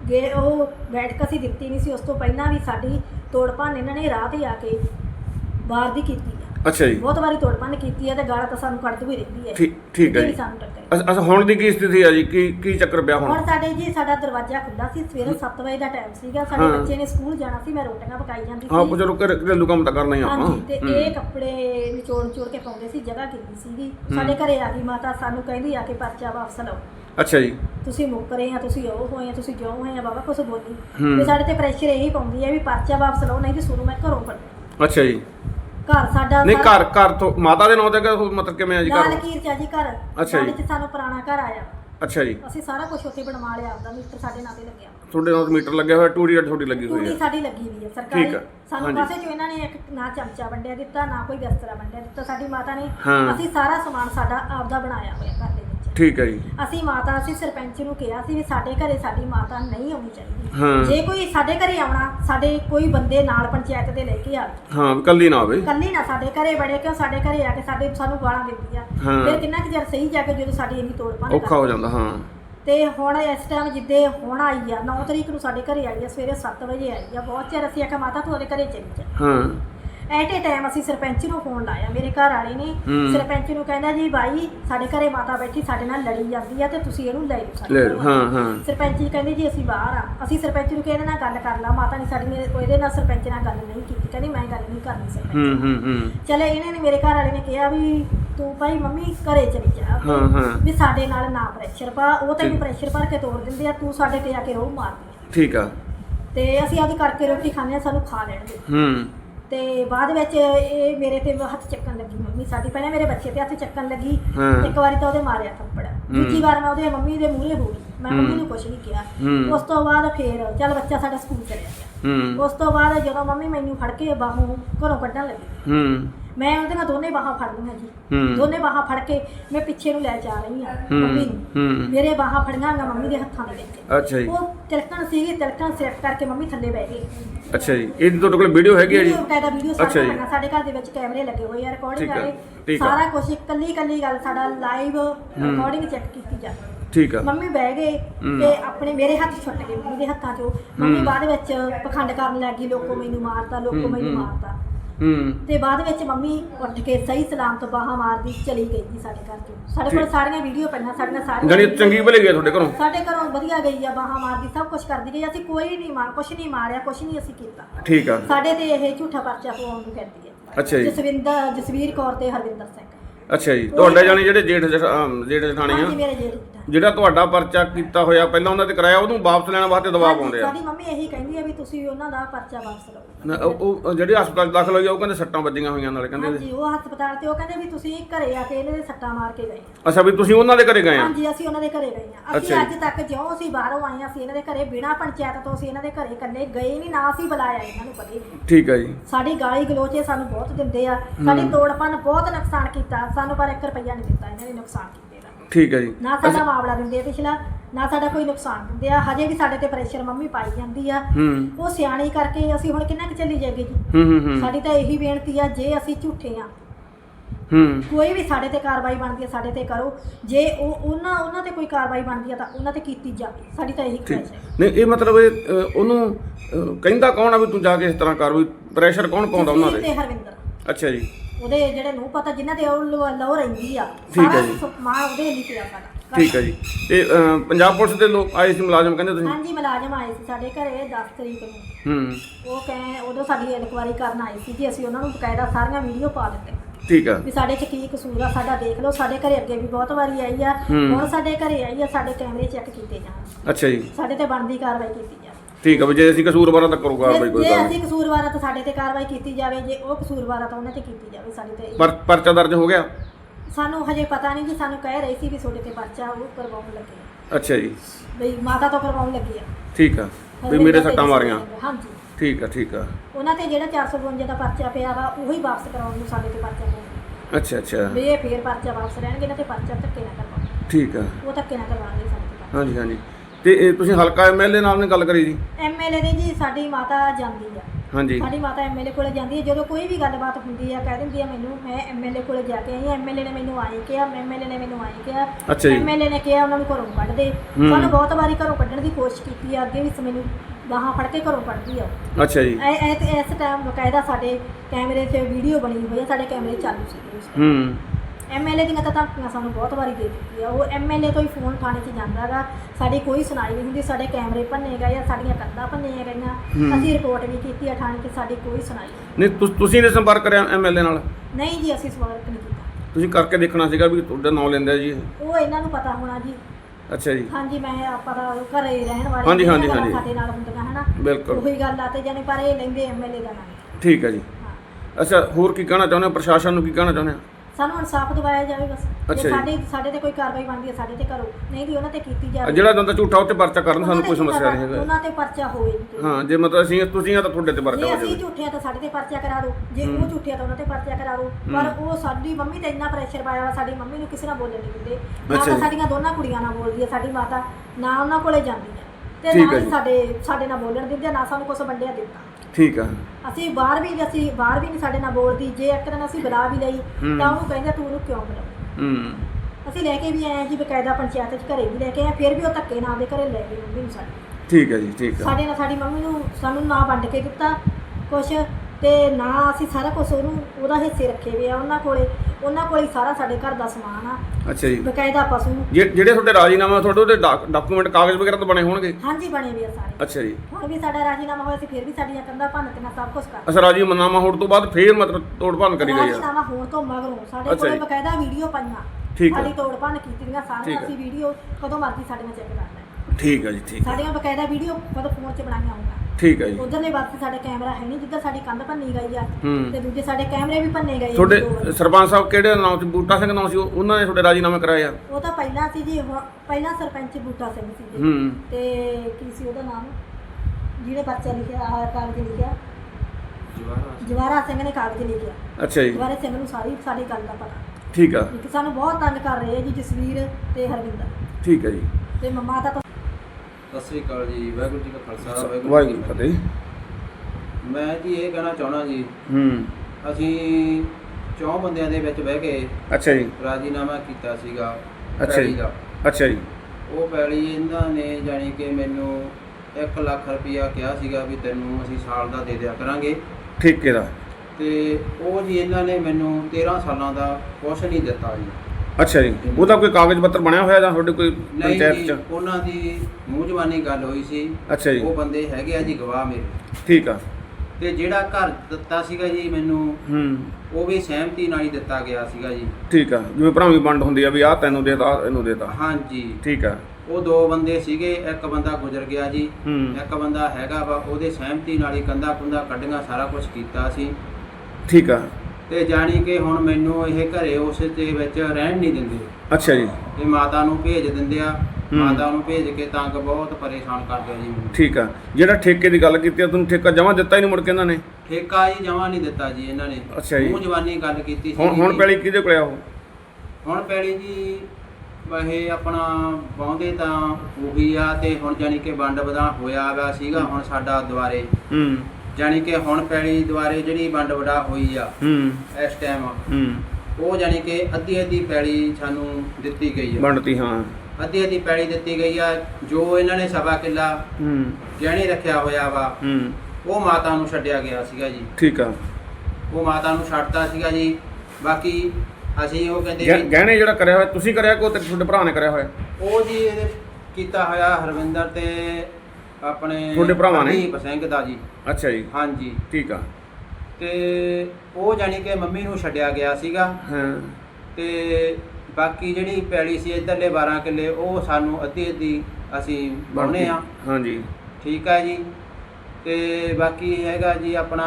A: ਗੇ ਉਹ ਬੈਠਕ ਅਸੀਂ ਦਿੱਤੀ ਨਹੀਂ ਸੀ ਉਸ ਤੋਂ ਪਹਿਲਾਂ ਵੀ ਸਾਡੀ ਤੋੜ ਭੰਨ ਇਹਨਾਂ ਨੇ ਰਾਹ ਤੇ ਆ ਕੇ ਬਾਹਰ ਦੀ ਕੀਤੀ ਆ।
G: ਅੱਛਾ ਜੀ।
A: ਬਹੁਤ ਵਾਰੀ ਤੋੜ ਭੰਨ ਕੀਤੀ ਆ ਤੇ ਗਾਲਾਂ ਤਾਂ ਸਾਨੂੰ ਕੱਢਦੀ ਹੋਈ ਰਹਿੰਦੀ ਹੈ।
G: ਠੀਕ ਠੀਕ ਹੈ ਜੀ।
A: ਸਾਨੂੰ ਟੱਕਰੇ
G: ਅੱਛਾ ਅੱਛਾ, ਹੁਣ ਦੀ ਕੀ ਸਥਿਤੀ ਆ ਜੀ? ਕੀ ਕੀ ਚੱਕਰ ਪਿਆ
A: ਹੁਣ?
G: ਹੁਣ
A: ਸਾਡੇ ਜੀ ਸਾਡਾ ਦਰਵਾਜ਼ਾ ਖੁੱਲਾ ਸੀ ਸਵੇਰੇ 7 ਵਜੇ ਦਾ ਟਾਈਮ ਸੀਗਾ। ਸਾਡੇ
G: ਹਾਂ।
A: ਬੱਚੇ ਨੇ ਸਕੂਲ ਜਾਣਾ ਸੀ ਮੈਂ ਰੋਟੀਆਂ ਪਕਾਈ ਜਾਂਦੀ
G: ਹਾਂ
A: ਸੀ
G: ਚਲੋ ਘਰ ਘਰੇਲੂ ਕੰਮ ਤਾਂ ਕਰਨਾ ਹੀ ਆਪਾਂ
A: ਹਾਂਜੀ ਤੇ
G: ਹੂੰ।
A: ਇਹ ਕੱਪੜੇ ਨਿਚੋੜ ਨਿਚੋੜ ਕੇ ਪਾਉਂਦੇ ਸੀ ਜਗ੍ਹਾ ਕਿੰਨੀ ਸੀਗੀ। ਸਾਡੇ ਘਰੇ ਆ ਗਈ ਮਾਤਾ ਸਾਨੂੰ ਕਹਿੰਦੀ ਆ ਕੇ ਪਰਚਾ ਵਾਪਸ ਲਓ।
G: ਅੱਛਾ ਜੀ।
A: ਤੁਸੀਂ ਮੁੱਕਰੇ ਆ ਤੁਸੀਂ ਉਹ ਹੋਏ ਆ ਤੁਸੀਂ ਜਿਉਂ ਹੋਏ ਆ ਬਾਬਾ ਕੁਛ ਬੋਲੀ।
G: ਹੂੰ।
A: ਤੇ ਸਾਡੇ ਤੇ ਪ੍ਰੈਸ਼ਰ ਇਹੀ ਪਾਉਂਦੀ ਹੈ ਵੀ ਪਰਚਾ ਵਾਪਸ ਲਓ ਨਹੀਂ ਤੇ ਸੁਣੋ ਮੈਂ ਘਰੋਂ ਕੱਢ
G: ਅੱਛਾ ਜੀ।
A: ਘਰ ਸਾਡਾ
G: ਨਹੀਂ ਘਰ ਘਰ ਤੋਂ ਮਾਤਾ ਦੇ ਨਾਂ ਤੇ ਕਿ ਉਹ ਮਤਲਬ ਕਿਵੇਂ ਆ ਜੀ
A: ਲਾਲ
G: ਘਰ
A: ਕੀਰ ਚਾ ਜੀ ਘਰ।
G: ਅੱਛਾ ਜੀ।
A: ਸਾਡੇ ਚ ਸਾਨੂੰ ਪੁਰਾਣਾ ਘਰ ਆਇਆ।
G: ਅੱਛਾ ਜੀ।
A: ਅਸੀਂ ਸਾਰਾ ਕੁਝ ਉੱਥੇ ਬਣਵਾ ਲਿਆ ਆਪਦਾ ਮੀਟਰ ਸਾਡੇ ਨਾਂ ਤੇ ਲੱਗਿਆ।
G: ਤੁਹਾਡੇ ਨਾਲ ਮੀਟਰ ਲੱਗਿਆ ਹੋਇਆ ਟੂਰੀ ਤੁਹਾਡੀ ਲੱਗੀ ਹੋਈ
A: ਟੂਟੀ
G: ਹੈ।
A: ਸਾਡੀ ਲੱਗੀ ਹੋਈ ਹੈ ਸਰਕਾਰੀ।
G: ਆ,
A: ਸਾਨੂੰ
G: ਹਾਂਜੀ।
A: ਪਾਸੇ ਚੋਂ ਇਹਨਾਂ ਨੇ ਇੱਕ ਨਾ ਚਮਚਾ ਵੰਡਿਆ ਦਿੱਤਾ ਨਾ ਕੋਈ ਬਿਸਤਰਾ ਵੰਡਿਆ ਦਿੱਤਾ। ਸਾਡੀ ਮਾਤਾ ਨੇ
G: ਹਾਂ।
A: ਅਸੀਂ ਸਾਰਾ ਸਮਾਨ ਸਾਡਾ ਆਪਦਾ ਬਣਾਇਆ ਹੋਇਆ ਘਰ ਦੇ ਵਿੱਚ।
G: ਠੀਕ ਹੈ ਜੀ।
A: ਅਸੀਂ ਮਾਤਾ ਅਸੀਂ ਸਰਪੰਚ ਨੂੰ ਕਿਹਾ ਸੀ ਵੀ ਸਾਡੇ ਘਰੇ ਸਾਡੀ ਮਾਤਾ ਨਹੀਂ ਆਉਣੀ ਚਾਹੀਦੀ। ਜੇ ਕੋਈ ਸਾਡੇ ਘਰੇ ਆਉਣਾ ਸਾਡੇ ਕੋਈ ਬੰਦੇ ਨਾਲ ਪੰਚਾਇਤ ਦੇ ਲੈ ਕੇ ਆਵੇ।
G: ਹਾਂ ਵੀ ਕੱਲੀ ਨਾ ਆਵੇ।
A: ਕੱਲੀ ਨਾ ਸਾਡੇ ਘਰੇ ਬੜੇ ਕਿਉਂ ਸਾਡੇ ਘਰੇ ਆ ਕੇ ਸਾਡੇ ਸਾਨੂੰ ਗਾਲਾਂ ਦਿੰਦੀ ਆ।
G: ਹਾਂ।
A: ਫਿਰ ਕਿੰਨਾ ਕੁ ਚਿਰ ਸਹੀ ਜਾ ਕੇ ਜਦੋਂ ਸਾਡੀ ਇੰਨੀ ਤੋੜ ਭੰਨ
G: ਔਖਾ ਹੋ ਜਾਂਦਾ ਹਾਂ।
A: ਤੇ ਹੁਣ ਇਸ ਟਾਈਮ ਜਿੱਦੇ ਹੁਣ ਆਈ ਆ 9 ਤਰੀਕ ਨੂੰ ਸਾਡੇ ਘਰੇ ਆਈ ਆ, ਸਵੇਰੇ 7 ਵਜੇ ਆਈ ਆ, ਬਹੁਤ ਚਿਰ ਅਸੀਂ ਆਖਿਆ, ਮਾਤਾ ਤੂੰ ਉਹਦੇ ਘਰੇ ਚਲੀ ਜਾ।
G: ਹਾਂ।
A: ਐਟ ਏ ਟਾਈਮ ਅਸੀਂ ਸਰਪੰਚ ਨੂੰ ਫੋਨ ਲਾਇਆ ਮੇਰੇ ਘਰ ਵਾਲੇ ਨੇ।
G: ਹੂੰ।
A: ਸਰਪੰਚ ਨੂੰ ਕਹਿੰਦਾ ਜੀ ਬਾਈ ਸਾਡੇ ਘਰੇ ਮਾਤਾ ਬੈਠੀ ਸਾਡੇ ਨਾਲ ਲੜੀ ਜਾਂਦੀ ਆ ਤੇ ਤੁਸੀਂ ਇਹਨੂੰ ਲੈ ਜਾਓ ਸਾਡੇ ਕੋਲ।
G: ਹਾਂ ਹਾਂ।
A: ਸਰਪੰਚ ਜੀ ਕਹਿੰਦੇ ਜੀ ਅਸੀਂ ਬਾਹਰ ਆ। ਅਸੀਂ ਸਰਪੰਚ ਨੂੰ ਕਹਿੰਦੇ ਨਾਲ ਗੱਲ ਕਰ ਲਾ ਮਾਤਾ ਨੇ ਸਾਡੀ ਮੇਰੇ ਇਹਦੇ ਨਾਲ ਸਰਪੰਚ ਨਾਲ ਗੱਲ ਨਹੀਂ ਕੀਤੀ ਕਹਿੰਦੀ ਮੈਂ ਗੱਲ ਨਹੀਂ ਕਰਨੀ ਸਰਪੰਚ
G: ਹੂੰ ਹੂੰ ਹੂੰ।
A: ਚਲੇ ਇਹਨੇ ਨੇ ਮੇਰੇ ਘਰ ਵਾਲੇ ਨੇ ਕਿਹਾ ਵੀ ਤੂੰ ਭਾਈ ਮੰਮੀ ਘਰੇ ਚਲੀ ਜਾ।
G: ਹਾਂ ਹਾਂ।
A: ਵੀ ਸਾਡੇ ਨਾਲ ਨਾ ਪ੍ਰੈਸ਼ਰ ਪਾ ਉਹ ਤੈਨੂੰ
G: ਠੀਕ।
A: ਪ੍ਰੈਸ਼ਰ ਭਰ ਕੇ ਤੋੜ ਦਿੰਦੇ ਆ ਤੂੰ ਸਾਡੇ ਤੇ ਆ ਕੇ ਰੋਹ ਮਾਰਦੀ ਆ।
G: ਠੀਕ ਆ।
A: ਤੇ ਅਸੀਂ ਆਪਦੀ ਕਰਕੇ ਰੋਟੀ ਖਾਂਦੇ ਆ ਸਾਨੂੰ ਖਾ ਲੈਣ ਦੇ।
G: ਹੂੰ।
A: ਤੇ ਬਾਅਦ ਵਿੱਚ ਇਹ ਮੇਰੇ ਤੇ ਹੱਥ ਚੱਕਣ ਲੱਗੀ ਮੰਮੀ ਸਾਡੀ। ਪਹਿਲਾਂ ਮੇਰੇ ਬੱਚੇ ਤੇ ਹੱਥ ਚੱਕਣ ਲੱਗੀ।
G: ਹਾਂ।
A: ਇੱਕ ਵਾਰੀ ਤਾਂ ਉਹਦੇ ਮਾਰਿਆ ਥੱਪੜ। ਦੂਜੀ ਵਾਰ ਮੈਂ ਉਹਦੇ ਮੰਮੀ ਦੇ ਮੂਹਰੇ ਹੋ ਗਈ। ਮੈਂ ਮੰਮੀ ਨੂੰ ਕੁਝ ਨਹੀਂ ਕਿਹਾ। ਉਸ ਤੋਂ ਬਾਅਦ ਫੇਰ ਚੱਲ ਬੱਚਾ ਸਾਡਾ ਸਕੂਲ ਚਲਿਆ ਗਿਆ।
G: ਹੂੰ।
A: ਉਸ ਤੋਂ ਬਾਅਦ ਜਦੋਂ ਮੰਮੀ ਮੈਨੂੰ ਫੜ ਕੇ ਬਾਹੋਂ ਘਰੋਂ ਕੱਢਣ ਲੱਗੀ।
G: ਹੂੰ।
A: ਮੈਂ ਉਹਦੇ ਨਾਲ ਦੋਨੇ ਬਾਹਾਂ ਫੜ ਲਈਆਂ ਜੀ। ਦੋਨੇ ਬਾਹਾਂ ਫੜ ਕੇ ਮੈਂ ਪਿੱਛੇ ਨੂੰ ਲੈ ਜਾ ਰਹੀ ਹਾਂ ਮੰਮੀ ਨੂੰ। ਮੇਰੇ ਬਾਹਾਂ ਫੜੀਆਂ ਗਾ ਮੰਮੀ ਦੇ ਹੱਥਾਂ ਦੇ ਵਿੱਚ।
G: ਅੱਛਾ ਜੀ।
A: ਉਹ ਤਿਲਕਣ ਸੀਗੀ ਤਿਲਕਣ ਸਿਰਫ ਕਰਕੇ ਮੰਮੀ ਥੱਲੇ ਬਹਿ ਗਈ।
G: ਅੱਛਾ ਜੀ। ਇਹ ਤੁਹਾਡੇ ਕੋਲ ਵੀਡੀਓ ਹੈਗੀ ਹੈ ਜੀ?
A: ਬਕਾਇਦਾ ਵੀਡੀਓ
G: ਜੀ।
A: ਬਣੀਆਂ ਸਾਡੇ ਘਰ ਦੇ ਵਿੱਚ ਕੈਮਰੇ ਲੱਗੇ ਹੋਏ ਆ ਰਿਕਾਰਡਿੰਗ ਵਾਲੇ। ਸਾਰਾ ਕੁਝ ਇਕੱਲੀ ਇਕੱਲੀ ਗੱਲ ਸਾਡਾ ਲਾਈਵ ਰਿਕਾਰਡਿੰਗ ਚੈੱਕ ਕੀਤੀ ਜਾਵੇ
G: ਠੀਕ ਆ।
A: ਮੰਮੀ ਬਹਿ ਗਏ। ਤੇ ਆਪਣੇ ਮੇਰੇ ਹੱਥ ਛੁੱਟ ਗਏ ਮੰਮੀ ਦੇ ਹੱਥਾਂ 'ਚੋਂ। ਮੰਮੀ ਬਾਅਦ ਵਿੱਚ ਪਖੰਡ ਕਰਨ ਲੱਗੀ ਲੋਕੋ ਮੈਨੂੰ ਮਾਰਤਾ ਲੋਕੋ ਮੈਨੂੰ। ਮਾਰਤਾ।
G: ਹੂੰ।
A: ਤੇ ਬਾਅਦ ਵਿੱਚ ਮੰਮੀ ਉੱਠ ਕੇ ਸਹੀ ਸਲਾਮਤ ਬਾਹਾਂ ਮਾਰਦੀ ਚਲੀ ਗਈ ਜੀ ਸਾਡੇ ਘਰ ਤੋਂ। ਸਾਡੇ ਕੋਲ। ਸਾਰੀਆਂ ਵੀਡੀਓ ਪਈਆਂ ਸਾਡੀਆਂ ਸਾਰੀਆਂ
G: ਜਾਨੀ ਚੰਗੀ ਭਲੇ ਗਏ ਤੁਹਾਡੇ ਘਰੋਂ?
A: ਸਾਡੇ ਘਰੋਂ ਵਧੀਆ ਗਈ ਆ ਬਾਹਾਂ ਮਾਰਦੀ ਸਭ ਕੁਝ ਕਰਦੀ ਗਈ ਅਸੀਂ ਕੋਈ ਨਹੀਂ ਮਾਰ ਕੁਛ ਨਹੀਂ ਮਾਰਿਆ ਕੁਛ ਨਹੀਂ ਅਸੀਂ ਕੀਤਾ।
G: ਠੀਕ ਆ।
A: ਸਾਡੇ ਤੇ ਇਹ ਝੂਠਾ ਪਰਚਾ ਪਵਾਉਣ ਨੂੰ ਕਹਿੰਦੀ ਹੈ
G: ਅੱਛਾ ਜੀ।
A: ਜਸਵਿੰਦਰ ਜਸਵੀਰ ਕੌਰ ਤੇ ਹਰਵਿੰਦਰ ਸਿੰਘ।
G: ਅੱਛਾ ਜੀ। ਤੁਹਾਡੇ ਜਾਨੀ ਜਿਹੜੇ ਜੇਠ ਜਠ- ਅਮ, ਜੇਠ ਜਠਾਣੀ
A: ਹਾਂਜੀ
G: ਆ
A: ਮੇਰੇ ਜੇਠ
G: ਜਿਹੜਾ ਤੁਹਾਡਾ ਪਰਚਾ ਕੀਤਾ ਹੋਇਆ ਪਹਿਲਾਂ ਉਹਨਾਂ ਤੇ ਕਰਾਇਆ ਉਹਨੂੰ ਵਾਪਸ ਲੈਣ ਵਾਸਤੇ ਦਬਾਅ ਪਾਉਂਦੇ ਆ।
A: ਸਾਡੀ ਮੰਮੀ ਇਹੀ ਕਹਿੰਦੀ ਹੈ ਵੀ ਤੁਸੀਂ ਉਹਨਾਂ ਦਾ ਪਰਚਾ ਵਾਪਸ ਲਓ।
G: ਨਾ, ਉਹ ਉਹ ਜਿਹੜੀ ਹਸਪਤਾਲ 'ਚ ਦਾਖਲ ਹੋਈ ਆ, ਉਹ ਕਹਿੰਦੇ ਸੱਟਾਂ ਵੱਜੀਆਂ ਹੋਈਆਂ ਨਾਲੇ ਕਹਿੰਦੇ
A: ਹਾਂਜੀ ਉਹ ਹਸਪਤਾਲ ਤੇ ਉਹ ਕਹਿੰਦੇ ਵੀ ਤੁਸੀਂ ਘਰੇ ਆ ਕੇ ਇਹਨਾਂ ਦੇ ਸੱਟਾਂ ਮਾਰ ਕੇ ਗਏ।
G: ਅੱਛਾ ਵੀ ਤੁਸੀਂ ਉਹਨਾਂ ਦੇ ਘਰੇ ਗਏ ਆ?
A: ਹਾਂਜੀ ਅਸੀਂ ਉਹਨਾਂ ਦੇ ਘਰੇ ਗਏ ਆ। ਅਸੀਂ
G: ਅੱਛਾ
A: ਅੱਜ ਤੱਕ ਜਿਉਂ ਅਸੀਂ ਬਾਹਰੋਂ ਆਏ ਹਾਂ ਅਸੀਂ ਇਹਨਾਂ ਦੇ ਘਰੇ ਬਿਨਾਂ ਪੰਚਾਇਤ ਤੋਂ ਅਸੀਂ ਇਹਨਾਂ ਦੇ ਘਰੇ ਇਕੱਲੇ ਗਏ ਨਹੀਂ ਨਾ ਅਸੀਂ ਬੁਲਾਇਆ ਇਹਨਾਂ ਨੂੰ ਕਦੇ ਵੀ।
G: ਠੀਕ ਆ ਜੀ।
A: ਸਾਡੀ ਗਾਲੀ ਗਲੋਚੇ ਸਾਨੂੰ ਬਹੁਤ ਦਿੰਦੇ ਆ। ਸਾਡੀ ਤੋੜਪਨ ਬਹੁਤ ਨੁਕਸਾਨ ਕੀਤਾ। ਸਾਨੂੰ ਪਰ 1 ਰੁਪਈਆ ਨਹੀਂ ਦਿੱਤਾ ਇਹਨਾਂ ਨੇ ਨੁਕਸਾਨ ਕੀਤੇ।
G: ਠੀਕ ਆ ਜੀ।
A: ਨਾ ਸਾਡਾ ਮਾਮਲਾ ਦਿੰਦੇ ਆ ਪਿਛਲਾ ਨਾ ਸਾਡਾ ਕੋਈ ਨੁਕਸਾਨ ਦਿੰਦੇ ਆ। ਹਜੇ ਵੀ ਸਾਡੇ ਤੇ ਪ੍ਰੈਸ਼ਰ ਮੰਮੀ ਪਾਈ ਜਾਂਦੀ ਆ।
G: ਹੂੰ।
A: ਉਹ ਸਿਆਣੀ ਕਰਕੇ ਅਸੀਂ ਹੁਣ ਕਿੰਨਾ ਕੁ ਚੱਲੀ ਜਾਗੇ ਜੀ?
G: ਹੂੰ ਹੂੰ ਹੂੰ।
A: ਸਾਡੀ ਤਾਂ ਇਹੀ ਬੇਨਤੀ ਆ ਜੇ ਅਸੀਂ ਝੂਠੇ ਆ
G: ਹੂੰ।
A: ਕੋਈ ਵੀ ਸਾਡੇ ਤੇ ਕਾਰਵਾਈ ਬਣਦੀ ਆ ਸਾਡੇ ਤੇ ਕਰੋ। ਜੇ ਉਹ ਉਹਨਾਂ ਉਹਨਾਂ ਤੇ ਕੋਈ ਕਾਰਵਾਈ ਬਣਦੀ ਆ ਤਾਂ ਉਹਨਾਂ ਤੇ ਕੀਤੀ ਜਾਵੇ। ਸਾਡੀ ਤਾਂ ਇਹੀ
G: ਠੀਕ।
A: ਖੁਆਇਸ਼ ਹੈ
G: ਨਹੀਂ ਇਹ ਮਤਲਬ ਇਹ ਅ, ਉਹਨੂੰ ਅ, ਕਹਿੰਦਾ ਕੌਣ ਆ ਵੀ ਤੂੰ ਜਾ ਕੇ ਇਸ ਤਰ੍ਹਾਂ ਕਰ ਵੀ ਪ੍ਰੈਸ਼ਰ ਕੌਣ ਪਾਉਂਦਾ ਉਹਨਾਂ
A: ਤੇ ਹਰਵਿੰਦਰ।
G: ਅੱਛਾ ਜੀ।
A: ਉਹਦੇ ਜਿਹੜੇ ਨੂੰ ਪਤਾ ਜਿਨ੍ਹਾਂ ਤੇ ਉਹ ਲੋ ਰਹਿੰਦੀ ਆ।
G: ਠੀਕ ਹੈ ਜੀ।
A: ਸਮਾਨ ਉਹਦੇ ਲਈ ਪਿਆ ਸਾਡਾ
G: ਠੀਕ ਆ ਜੀ। ਤੇ ਪੰਜਾਬ ਪੁਲਿਸ ਦੇ ਲੋਕ ਆਏ ਸੀ ਮੁਲਾਜ਼ਮ ਕਹਿੰਦੇ ਤੁਸੀਂ?
A: ਹਾਂਜੀ ਮੁਲਾਜ਼ਮ ਆਏ ਸੀ ਸਾਡੇ ਘਰੇ 10 ਤਰੀਕ ਨੂੰ।
G: ਹੂੰ।
A: ਉਹ ਕਹੇ ਉਦੋਂ ਸਾਡੀ ਇਨਕੁਆਇਰੀ ਕਰਨ ਆਏ ਸੀ ਜੀ ਅਸੀਂ ਉਹਨਾਂ ਨੂੰ ਬਕਾਇਦਾ ਸਾਰੀਆਂ ਵੀਡੀਓ ਪਾ ਦਿੱਤੇ
G: ਠੀਕ ਆ।
A: ਵੀ ਸਾਡੇ ਚ ਕੀ ਕਸੂਰ ਆ ਸਾਡਾ ਦੇਖ ਲਓ ਸਾਡੇ ਘਰੇ ਅੱਗੇ ਵੀ ਬਹੁਤ ਵਾਰੀ ਆਈ ਆ।
G: ਹੂੰ।
A: ਹੁਣ ਸਾਡੇ ਘਰੇ ਆਈ ਆ ਸਾਡੇ ਕੈਮਰੇ ਚੈੱਕ ਕੀਤੇ ਜਾਣ।
G: ਅੱਛਾ ਜੀ।
A: ਸਾਡੇ ਤੇ ਬਣਦੀ ਕਾਰਵਾਈ ਕੀਤੀ ਜਾਵੇ।
G: ਠੀਕ ਆ ਵੀ ਜੇ ਅਸੀਂ ਕਸੂਰਵਾਰਾਂ ਤਾਂ ਕਰੂਗਾ ਬਈ
A: ਜੇ
G: ਕੋਈ
A: ਜੇ
G: ਗੱਲ
A: ਅਸੀਂ ਕਸੂਰਵਾਰ ਤਾਂ ਸਾਡੇ ਤੇ ਕਾਰਵਾਈ ਕੀਤੀ ਜਾਵੇ ਜੇ ਉਹ ਕਸੂਰਵਾਰ ਤਾਂ ਉਹਨਾਂ ਤੇ ਕੀਤੀ ਜਾਵੇ ਸਾਡੇ ਤੇ
G: ਪਰ ਪਰਚਾ ਦਰਜ ਹੋ ਗਿਆ?
A: ਸਾਨੂੰ ਹਜੇ ਪਤਾ ਨਹੀਂ ਜੀ ਸਾਨੂੰ ਕਹਿ ਰਹੇ ਸੀ ਵੀ ਤੁਹਾਡੇ ਤੇ ਪਰਚਾ ਉਹ ਕਰਵਾਉਣ ਲੱਗੇ ਆ।
G: ਅੱਛਾ ਜੀ।
A: ਬਈ ਮਾਤਾ ਤੋਂ ਕਰਵਾਉਣ ਲੱਗੇ ਆ।
G: ਠੀਕ ਆ। ਵੀ ਮੇਰੇ ਸੱਟਾਂ ਮਾਰੀਆਂ।
A: ਹਾਂਜੀ।
G: ਠੀਕ ਆ ਠੀਕ ਆ।
A: ਉਹਨਾਂ ਤੇ ਜਿਹੜਾ 452 ਦਾ ਪਰਚਾ ਪਿਆ ਵਾ ਉਹੀ ਵਾਪਸ ਕਰਾਉਣ ਨੂੰ ਸਾਡੇ ਤੇ ਪਰਚਾ ਪਾਉਣਾ
G: ਅੱਛਾ ਅੱਛਾ।
A: ਵੀ ਇਹ ਫੇਰ ਪਰਚਾ ਵਾਪਸ ਰਹਿਣਗੇ ਇਹਨਾਂ ਤੇ ਪਰਚਾ ਧੱਕੇ ਨਾ ਕਰਵਾਉਣ।
G: ਠੀਕ ਆ।
A: ਉਹ ਧੱਕੇ ਨਾ ਕਰਵਾਉਣਗੇ ਸਾਡੇ ਤੇ ਪਰਚਾ।
G: ਹਾਂਜੀ ਹਾਂਜੀ। ਤੇ ਇਹ ਤੁਸੀਂ ਹਲਕਾ ਐਮਐਲਏ ਨਾਲ ਨੇ ਗੱਲ ਕਰੀ ਜੀ?
A: ਐਮਐਲਏ ਦੀ ਜੀ ਸਾਡੀ ਮਾਤਾ ਜਾਂਦੀ ਆ।
G: ਹਾਂਜੀ।
A: ਸਾਡੀ ਮਾਤਾ ਐਮਐਲਏ ਕੋਲੇ ਜਾਂਦੀ ਹੈ ਜਦੋਂ ਕੋਈ ਵੀ ਗੱਲਬਾਤ ਹੁੰਦੀ ਆ ਕਹਿ ਦਿੰਦੀ ਆ ਮੈਨੂੰ ਮੈਂ ਐਮਐਲਏ ਕੋਲੇ ਜਾ ਕੇ ਆਈ ਐਮਐਲਏ ਨੇ ਮੈਨੂੰ ਆਏ ਕਿਹਾ ਐਮਐਲਏ ਨੇ ਮੈਨੂੰ ਆਏ ਕਿਹਾ।
G: ਅੱਛਾ ਜੀ।
A: ਐਮਐਲਏ ਨੇ ਕਿਹਾ ਉਹਨਾਂ ਨੂੰ ਘਰੋਂ ਕੱਢ ਦੇ।
G: ਹੂੰ।
A: ਸਾਨੂੰ ਬਹੁਤ ਵਾਰੀ ਘਰੋਂ ਕੱਢਣ ਦੀ ਕੋਸ਼ਿਸ਼ ਕੀਤੀ ਆ। ਅੱਗੇ ਵੀ ਮੈਨੂੰ ਬਾਹਾਂ ਫੜ ਕੇ ਘਰੋਂ ਕੱਢਦੀ ਆ।
G: ਅੱਛਾ ਜੀ।
A: ਐ ਐ ਤੇ ਇਸ ਟਾਈਮ ਬਕਾਇਦਾ ਸਾਡੇ ਕੈਮਰੇ 'ਤੇ ਵੀਡੀਓ ਬਣੀ ਹੋਈ ਆ। ਸਾਡੇ ਕੈਮਰੇ ਚਾਲੂ ਸੀ
G: ਹੂੰ।
A: ਐਮਐਲਏ ਦੀਆਂ ਤਾਂ ਧਮਕੀਆਂ ਸਾਨੂੰ ਬਹੁਤ ਵਾਰੀ ਦੇ ਦਿੱਤੀ ਆ ਉਹ ਐਮਐਲਏ ਤੋਂ ਹੀ ਫੋਨ ਥਾਣੇ 'ਚ ਜਾਂਦਾ ਗਾ। ਸਾਡੀ ਕੋਈ ਸੁਣਾਈ ਨਹੀਂ ਹੁੰਦੀ ਸਾਡੇ ਕੈਮਰੇ ਭੰਨੇ ਗਏ ਆ ਸਾਡੀਆਂ ਕੰਧਾਂ ਭੰਨੀਆਂ ਗਈਆਂ। ਅਸੀਂ ਰਿਪੋਰਟ ਵੀ ਕੀਤੀ ਆ ਥਾਣੇ 'ਚ ਸਾਡੀ ਕੋਈ ਸੁਣਾਈ ਨਹੀਂ।
G: ਤੁਸ- ਤੁਸੀਂ ਨੇ ਸੰਪਰਕ ਕਰਿਆ ਐਮਐਲਏ ਨਾਲ?
A: ਨਹੀਂ ਜੀ ਅਸੀਂ ਸਵਾਗਤ ਨਹੀਂ ਕੀਤਾ।
G: ਤੁਸੀਂ ਕਰਕੇ ਦੇਖਣਾ ਸੀਗਾ ਵੀ ਤੁਹਾਡਾ ਨਾਮ ਲੈਂਦਾ ਜੀ ਇਹ।
A: ਉਹ ਇਹਨਾਂ ਨੂੰ ਪਤਾ ਹੋਣਾ ਜੀ।
G: ਅੱਛਾ ਜੀ।
A: ਹਾਂਜੀ ਮੈਂ ਆਪਾਂ ਤਾਂ ਘਰੇ ਰਹਿਣ ਵਾਲੇ
G: ਹਾਂਜੀ, ਹਾਂਜੀ,
A: ਜਿਹੜੀਆਂ ਗੱਲਾਂ
G: ਹਾਂਜੀ।
A: ਸਾਡੇ ਨਾਲ ਹੁੰਦੀਆਂ ਹਨਾ?
G: ਬਿਲਕੁਲ।
A: ਉਹੀ ਗੱਲ ਆ ਤੇ ਜਾਨੀ ਪਰ ਇਹ ਲੈਂਦੇ ਐਮਐਲਏ ਦਾ ਨਾਮ।
G: ਠੀਕ ਹੈ ਜੀ।
A: ਹਾਂ।
G: ਅੱਛਾ ਹੋਰ ਕੀ ਕਹਿਣਾ ਚਾਹੁੰਦੇ ਹੋ? ਪ੍ਰਸ਼ਾਸਨ ਨੂੰ ਕੀ ਕਹਿਣਾ ਚਾਹੁੰਦੇ ਹੋ?
A: ਸਾਨੂੰ ਇਨਸਾਫ ਦਿਵਾਇਆ ਜਾਵੇ ਬਸ।
G: ਅੱਛਾ
A: ਜੇ।
G: ਜੀ।
A: ਸਾਡੇ ਸਾਡੇ ਤੇ ਕੋਈ ਕਾਰਵਾਈ ਬਣਦੀ ਹੈ ਸਾਡੇ ਤੇ ਕਰੋ। ਨਹੀਂ ਦੀ ਉਹਨਾਂ ਤੇ ਕੀਤੀ ਜਾਵੇ।
G: ਜਿਹੜਾ ਬੰਦਾ ਝੂਠਾ ਉੱਤੇ ਪਰਚਾ ਕਰਨ ਸਾਨੂੰ ਕੋਈ ਸਮੱਸਿਆ ਨਹੀਂ ਹੈਗਾ।
A: ਉਹਨਾਂ ਤੇ ਪਰਚਾ ਹੋਵੇ।
G: ਹਾਂ ਜੇ ਮਤਲਬ ਅਸੀਂ ਤੁਸੀਂ ਆ ਤਾਂ ਤੁਹਾਡੇ ਤੇ ਪਰਚਾ
A: ਜੇ
G: ਹੋ
A: ਅਸੀਂ
G: ਜਾਵੇ।
A: ਝੂਠੇ ਆ ਤਾਂ ਸਾਡੇ ਤੇ ਪਰਚਾ ਕਰਾ ਦਿਓ। ਜੇ। ਉਹ ਝੂਠੇ ਆ ਤਾਂ ਉਹਨਾਂ ਤੇ ਪਰਚਾ ਕਰਾ ਦਿਓ। ਪਰ ਉਹ ਸਾਡੀ ਮੰਮੀ ਤੇ ਇੰਨਾ ਪ੍ਰੈਸ਼ਰ ਪਾਇਆ ਵਾ ਸਾਡੀ ਮੰਮੀ ਨੂੰ ਕਿਸੇ ਨਾਲ ਬੋਲਣ ਨਹੀਂ ਦਿੰਦੇ। ਨਾ
G: ਅੱਛਾ
A: ਤਾਂ
G: ਜੀ।
A: ਸਾਡੀਆਂ ਦੋਨਾਂ ਕੁੜੀਆਂ ਨਾਲ ਬੋਲਦੀ ਹੈ ਸਾਡੀ ਮਾਤਾ ਨਾ ਉਹਨਾਂ ਕੋਲੇ ਜਾਂਦੀ ਹੈ। ਤੇ
G: ਠੀਕ
A: ਨਾ
G: ਹੈ।
A: ਸਾਡੇ ਸਾਡੇ ਨਾਲ ਬੋਲਣ ਦਿੰਦੇ ਆ, ਨਾ ਸਾਨੂੰ ਕੁਝ ਵੰਡਿਆ ਦਿੱਤਾ
G: ਠੀਕ ਆ।
A: ਅਸੀਂ ਬਾਹਰ ਵੀ ਅਸੀਂ ਬਾਹਰ ਵੀ ਨਹੀਂ ਸਾਡੇ ਨਾਲ ਬੋਲਦੀ। ਜੇ ਇੱਕ ਦਿਨ ਅਸੀਂ ਬੁਲਾ ਵੀ ਲਈ। ਤਾਂ ਉਹਨੂੰ ਕਹਿੰਦੇ ਤੂੰ ਉਹਨੂੰ ਕਿਉਂ ਬੁਲਾਉਂਦਾ?
G: ਹੂੰ।
A: ਅਸੀਂ ਲੈ ਕੇ ਵੀ ਆਏ ਹਾਂ ਜੀ ਬਕਾਇਦਾ ਪੰਚਾਇਤ ਚ ਘਰੇ ਵੀ ਲੈ ਕੇ ਆਏ ਫਿਰ ਵੀ ਉਹ ਧੱਕੇ ਨਾਲ ਦੇ ਘਰੇ ਲੈ ਗਏ ਮੰਮੀ ਨੂੰ ਸਾਡੇ।
G: ਠੀਕ ਹੈ ਜੀ ਠੀਕ ਆ।
A: ਸਾਡੇ ਨਾਲ ਸਾਡੀ ਮੰਮੀ ਨੂੰ ਸਾਨੂੰ ਨਾ ਵੰਡ ਕੇ ਦਿੱਤਾ ਕੁਛ। ਤੇ ਨਾ ਅਸੀਂ ਸਾਰਾ ਕੁਝ ਉਹਨੂੰ ਉਹਦਾ ਹਿੱਸੇ ਰੱਖੇ ਹੋਏ ਆ ਉਹਨਾਂ ਕੋਲੇ। ਉਹਨਾਂ ਕੋਲੇ ਹੀ ਸਾਰਾ ਸਾਡੇ ਘਰ ਦਾ ਸਮਾਨ ਆ।
G: ਅੱਛਾ ਜੀ।
A: ਬਕਾਇਦਾ ਪਸ਼ੂ
G: ਜੇ- ਜਿਹੜੇ ਤੁਹਾਡੇ ਰਾਜੀਨਾਮਾ ਤੁਹਾਡੇ ਉਹਦੇ ਡਾਕੂਮੈਂਟ ਕਾਗਜ਼ ਵਗੈਰਾ ਤਾਂ ਬਣੇ ਹੋਣਗੇ?
A: ਹਾਂਜੀ ਬਣੇ ਹੋਏ ਆ ਸਾਰੇ।
G: ਅੱਛਾ ਜੀ।
A: ਹੁਣ ਵੀ ਸਾਡਾ ਰਾਜੀਨਾਮਾ ਹੋਇਆ ਸੀ ਫਿਰ ਵੀ ਸਾਡੀਆਂ ਕੰਧਾਂ ਭੰਨਤੀਆਂ ਸਭ ਕੁਝ ਕਰ
G: ਅੱਛਾ ਰਾਜੀਨਾਮਾ ਹੋਣ ਤੋਂ ਬਾਅਦ ਫੇਰ ਮਤਲਬ ਤੋੜ ਭੰਨ ਕਰੀ ਗਈ ਆ?
A: ਰਾਜੀਨਾਮਾ ਹੋਣ ਤੋਂ ਮਗਰੋਂ ਸਾਡੇ
G: ਅੱਛਾ
A: ਕੋਲੇ
G: ਜੀ।
A: ਬਕਾਇਦਾ ਵੀਡੀਓ ਪਾਈਆਂ।
G: ਠੀਕ ਆ।
A: ਸਾਡੀ ਤੋੜ ਭੰਨ ਕੀਤੀਆਂ
G: ਠੀਕ
A: ਸਾਰੀਆਂ
G: ਆ।
A: ਅਸੀਂ ਵੀਡੀਓ ਕਦੋਂ ਮਰਜ਼ੀ ਸਾਡੀਆਂ ਚੈੱਕ ਕਰ ਲੈ
G: ਠੀਕ ਆ ਜੀ ਠੀਕ ਆ।
A: ਸਾਡੀਆਂ ਬਕਾਇਦਾ ਵੀਡੀਓ ਕਦੋਂ ਫੋਨ 'ਚ ਬਣਾਈਆਂ ਹੋਈਆਂ।
G: ਠੀਕ ਆ ਜੀ।
A: ਉਧਰਲੇ ਪਾਸੇ ਸਾਡੇ ਕੈਮਰਾ ਹੈ ਨਹੀਂ ਜਿੱਧਰ ਸਾਡੀ ਕੰਧ ਭੰਨੀ ਗਈ ਆ
G: ਹੂੰ।
A: ਤੇ ਦੂਜੇ ਸਾਡੇ ਕੈਮਰੇ ਵੀ ਭੰਨੇ ਗਏ ਆ
G: ਤੁਹਾਡੇ
A: ਦੋ ਵਾਰੀ।
G: ਸਰਪੰਚ ਸਾਹਿਬ ਕਿਹੜੇ ਨਾਮ ਸੀ? ਬੂਟਾ ਸਿੰਘ ਨਾਮ ਸੀ ਉਹ- ਉਹਨਾਂ ਨੇ ਤੁਹਾਡੇ ਰਾਜੀਨਾਮੇ ਕਰਾਏ ਆ?
A: ਉਹ ਤਾਂ ਪਹਿਲਾਂ ਸੀ ਜੀ ਹੁਣ- ਪਹਿਲਾਂ ਸਰਪੰਚ ਬੂਟਾ ਸਿੰਘ ਸੀ ਜੀ।
G: ਹੂੰ।
A: ਤੇ ਕੀ ਸੀ ਉਹਦਾ ਨਾਮ? ਜਿਹਨੇ ਬੱਚਾ ਲਿਖਿਆ ਆਹ ਕਾਗਜ਼ ਲਿਖਿਆ। ਜਵਾਰਾ ਸਿੰਘ। ਨੇ ਕਾਗਜ਼ ਲਿਖਿਆ।
G: ਅੱਛਾ ਜੀ।
A: ਜਵਾਰੇ ਸਿੰਘ ਨੂੰ ਸਾਰੀ ਸਾਡੀ ਗੱਲ ਦਾ ਪਤਾ।
G: ਠੀਕ ਆ।
A: ਕਿ ਸਾਨੂੰ ਬਹੁਤ ਤੰਗ ਕਰ ਰਹੇ ਆ ਜੀ ਜਸਵੀਰ ਤੇ ਹਰਵਿੰਦਰ।
G: ਠੀਕ ਆ ਜੀ।
A: ਤੇ ਮੰਮਾ ਤਾਂ
H: ਸਤਿ ਸ੍ਰੀ ਅਕਾਲ ਜੀ ਵਾਹਿਗੁਰੂ ਜੀ ਕਾ ਖਾਲਸਾ
G: ਵਾਹਿਗੁਰੂ ਜੀ
H: ਕੀ
G: ਕੀ ਫਤਿਹ।
H: ਮੈਂ ਜੀ ਇਹ ਕਹਿਣਾ ਚਾਹਣਾ ਜੀ
G: ਹੂੰ।
H: ਅਸੀਂ ਚੌਂ ਬੰਦਿਆਂ ਦੇ ਵਿੱਚ ਬਹਿ ਕੇ
G: ਅੱਛਾ ਜੀ।
H: ਰਾਜੀਨਾਮਾ ਕੀਤਾ ਸੀਗਾ
G: ਅੱਛਾ ਜੀ।
H: ਦਾ।
G: ਅੱਛਾ ਜੀ।
H: ਉਹ ਪੈਲੀ ਇਹਨਾਂ ਨੇ ਜਾਣੀ ਕਿ ਮੈਨੂੰ 1 ਲੱਖ ਰੁਪਇਆ ਕਿਹਾ ਸੀਗਾ ਵੀ ਤੈਨੂੰ ਅਸੀਂ ਸਾਲ ਦਾ ਦੇ ਦਿਆ ਕਰਾਂਗੇ।
G: ਠੇਕੇ ਦਾ।
H: ਤੇ ਉਹ ਜੀ ਇਹਨਾਂ ਨੇ ਮੈਨੂੰ 13 ਸਾਲਾਂ ਦਾ ਕੁਛ ਨਹੀਂ ਦਿੱਤਾ ਜੀ।
G: ਅੱਛਾ ਜੀ। ਉਹਦਾ ਕੋਈ ਕਾਗਜ਼ ਪੱਤਰ ਬਣਿਆ ਹੋਇਆ ਜਾਂ ਤੁਹਾਡੇ ਕੋਈ
H: ਨਹੀਂ
G: ਪੰਚਾਇਤ
H: ਜੀ
G: ਚ?
H: ਉਹਨਾਂ ਦੀ ਮੂੰਹ ਜ਼ਬਾਨੀ ਗੱਲ ਹੋਈ ਸੀ।
G: ਅੱਛਾ ਜੀ।
H: ਉਹ ਬੰਦੇ ਹੈਗੇ ਆ ਜੀ ਗਵਾਹ ਮੇਰੇ।
G: ਠੀਕ ਆ।
H: ਤੇ ਜਿਹੜਾ ਘਰ ਦਿੱਤਾ ਸੀਗਾ ਜੀ ਮੈਨੂੰ
G: ਹੂੰ।
H: ਉਹ ਵੀ ਸਹਿਮਤੀ ਨਾਲ ਹੀ ਦਿੱਤਾ ਗਿਆ ਸੀਗਾ ਜੀ।
G: ਠੀਕ ਆ। ਜਿਵੇਂ ਭਰਾਵੀਂ ਵੰਡ ਹੁੰਦੀ ਆ ਵੀ ਆਹ ਤੈਨੂੰ ਦੇਤਾ ਆਹ ਇਹਨੂੰ ਦੇਤਾ
H: ਹਾਂਜੀ।
G: ਠੀਕ ਆ।
H: ਉਹ ਦੋ ਬੰਦੇ ਸੀਗੇ ਇੱਕ ਬੰਦਾ ਗੁਜ਼ਰ ਗਿਆ ਜੀ
G: ਹੂੰ।
H: ਇੱਕ ਬੰਦਾ ਹੈਗਾ ਵਾ ਉਹਦੇ ਸਹਿਮਤੀ ਨਾਲ ਹੀ ਕੰਧਾ ਕੁੰਦਾ ਕੱਢੀਆਂ ਸਾਰਾ ਕੁਝ ਕੀਤਾ ਸੀ।
G: ਠੀਕ ਆ।
H: ਤੇ ਜਾਣੀ ਕਿ ਹੁਣ ਮੈਨੂੰ ਇਹ ਘਰੇ ਉਸ ਦੇ ਵਿੱਚ ਰਹਿਣ ਨਹੀਂ ਦਿੰਦੇ।
G: ਅੱਛਾ ਜੀ।
H: ਇਹ ਮਾਤਾ ਨੂੰ ਭੇਜ ਦਿੰਦੇ ਆ।
G: ਹੂੰ।
H: ਮਾਤਾ ਨੂੰ ਭੇਜ ਕੇ ਤੰਗ ਬਹੁਤ ਪਰੇਸ਼ਾਨ ਕਰਦੇ ਆ ਜੀ ਮੈਨੂੰ।
G: ਠੀਕ ਆ। ਜਿਹੜਾ ਠੇਕੇ ਦੀ ਗੱਲ ਕੀਤੀ ਆ ਤੁਹਾਨੂੰ ਠੇਕਾ ਜਮਾ ਦਿੱਤਾ ਹੀ ਨਹੀਂ ਮੁੜ ਕੇ ਇਹਨਾਂ ਨੇ?
H: ਠੇਕਾ ਜੀ ਜਮਾ ਨਹੀਂ ਦਿੱਤਾ ਜੀ ਇਹਨਾਂ ਨੇ।
G: ਅੱਛਾ ਜੀ।
H: ਮੂੰਹ ਜਵਾਨੀ ਗੱਲ ਕੀਤੀ ਸੀ
G: ਹੁਣ ਹੁਣ ਪੈਲੀ ਕਿਹਦੇ ਕੋਲੇ ਆ ਉਹ?
H: ਹੁਣ ਪੈਲੀ ਜੀ ਵਹੇ ਆਪਣਾ ਵਾਉਂਦੇ ਤਾਂ ਉਹੀ ਆ ਤੇ ਹੁਣ ਜਾਨੀ ਕਿ ਵੰਡ ਵਡਾ ਹੋਇਆ ਵਾ ਸੀਗਾ ਹੁਣ ਸਾਡਾ ਦੁਆਰੇ।
G: ਹੂੰ।
H: ਜਾਨੀ ਕਿ ਹੁਣ ਪੈਲੀ ਦੁਆਰੇ ਜਿਹੜੀ ਵੰਡ ਵਡਾ ਹੋਈ ਆ
G: ਹੂੰ।
H: ਇਸ ਟਾਈਮ
G: ਹੂੰ।
H: ਉਹ ਜਾਨੀ ਕਿ ਅੱਧੀ ਅੱਧੀ ਪੈਲੀ ਸਾਨੂੰ ਦਿੱਤੀ ਗਈ ਆ।
G: ਵੰਡਤੀ ਹਾਂ।
H: ਅੱਧੀ ਅੱਧੀ ਪੈਲੀ ਦਿੱਤੀ ਗਈ ਆ ਜੋ ਇਹਨਾਂ ਨੇ ਸਵਾ ਕਿੱਲਾ
G: ਹੂੰ।
H: ਗਹਿਣੇ ਰੱਖਿਆ ਹੋਇਆ ਵਾ
G: ਹੂੰ।
H: ਉਹ ਮਾਤਾ ਨੂੰ ਛੱਡਿਆ ਗਿਆ ਸੀਗਾ ਜੀ।
G: ਠੀਕ ਆ।
H: ਉਹ ਮਾਤਾ ਨੂੰ ਛੱਡਤਾ ਸੀਗਾ ਜੀ। ਬਾਕੀ ਅਸੀਂ ਉਹ ਕਹਿੰਦੇ
G: ਗਹਿ-
H: ਵੀ
G: ਗਹਿਣੇ ਜਿਹੜਾ ਕਰਿਆ ਹੋਇਆ ਤੁਸੀਂ ਕਰਿਆ ਕੋ ਤੇ ਤੁਹਾਡੇ ਭਰਾ ਨੇ ਕਰਿਆ ਹੋਇਆ?
H: ਉਹ ਜੀ ਇਹਦੇ ਕੀਤਾ ਹੋਇਆ ਹਰਵਿੰਦਰ ਤੇ ਆਪਣੇ
G: ਤੁਹਾਡੇ ਭਰਾਵਾਂ ਨੇ?
H: ਹਰਦੀਪ ਸਿੰਘ ਦਾ ਜੀ।
G: ਅੱਛਾ ਜੀ।
H: ਹਾਂਜੀ।
G: ਠੀਕ ਆ।
H: ਤੇ ਉਹ ਜਾਨੀ ਕਿ ਮੰਮੀ ਨੂੰ ਛੱਡਿਆ ਗਿਆ ਸੀਗਾ।
G: ਹਾਂ।
H: ਤੇ ਬਾਕੀ ਜਿਹੜੀ ਪੈਲੀ ਸੀ ਇਧਰਲੇ 12 ਕਿੱਲੇ ਉਹ ਸਾਨੂੰ ਅੱਧੀ ਅੱਧੀ ਅਸੀਂ ਬਾਉਨੇ ਆ।
G: ਹਾਂਜੀ।
H: ਠੀਕ ਹੈ ਜੀ। ਤੇ ਬਾਕੀ ਹੈਗਾ ਜੀ ਆਪਣਾ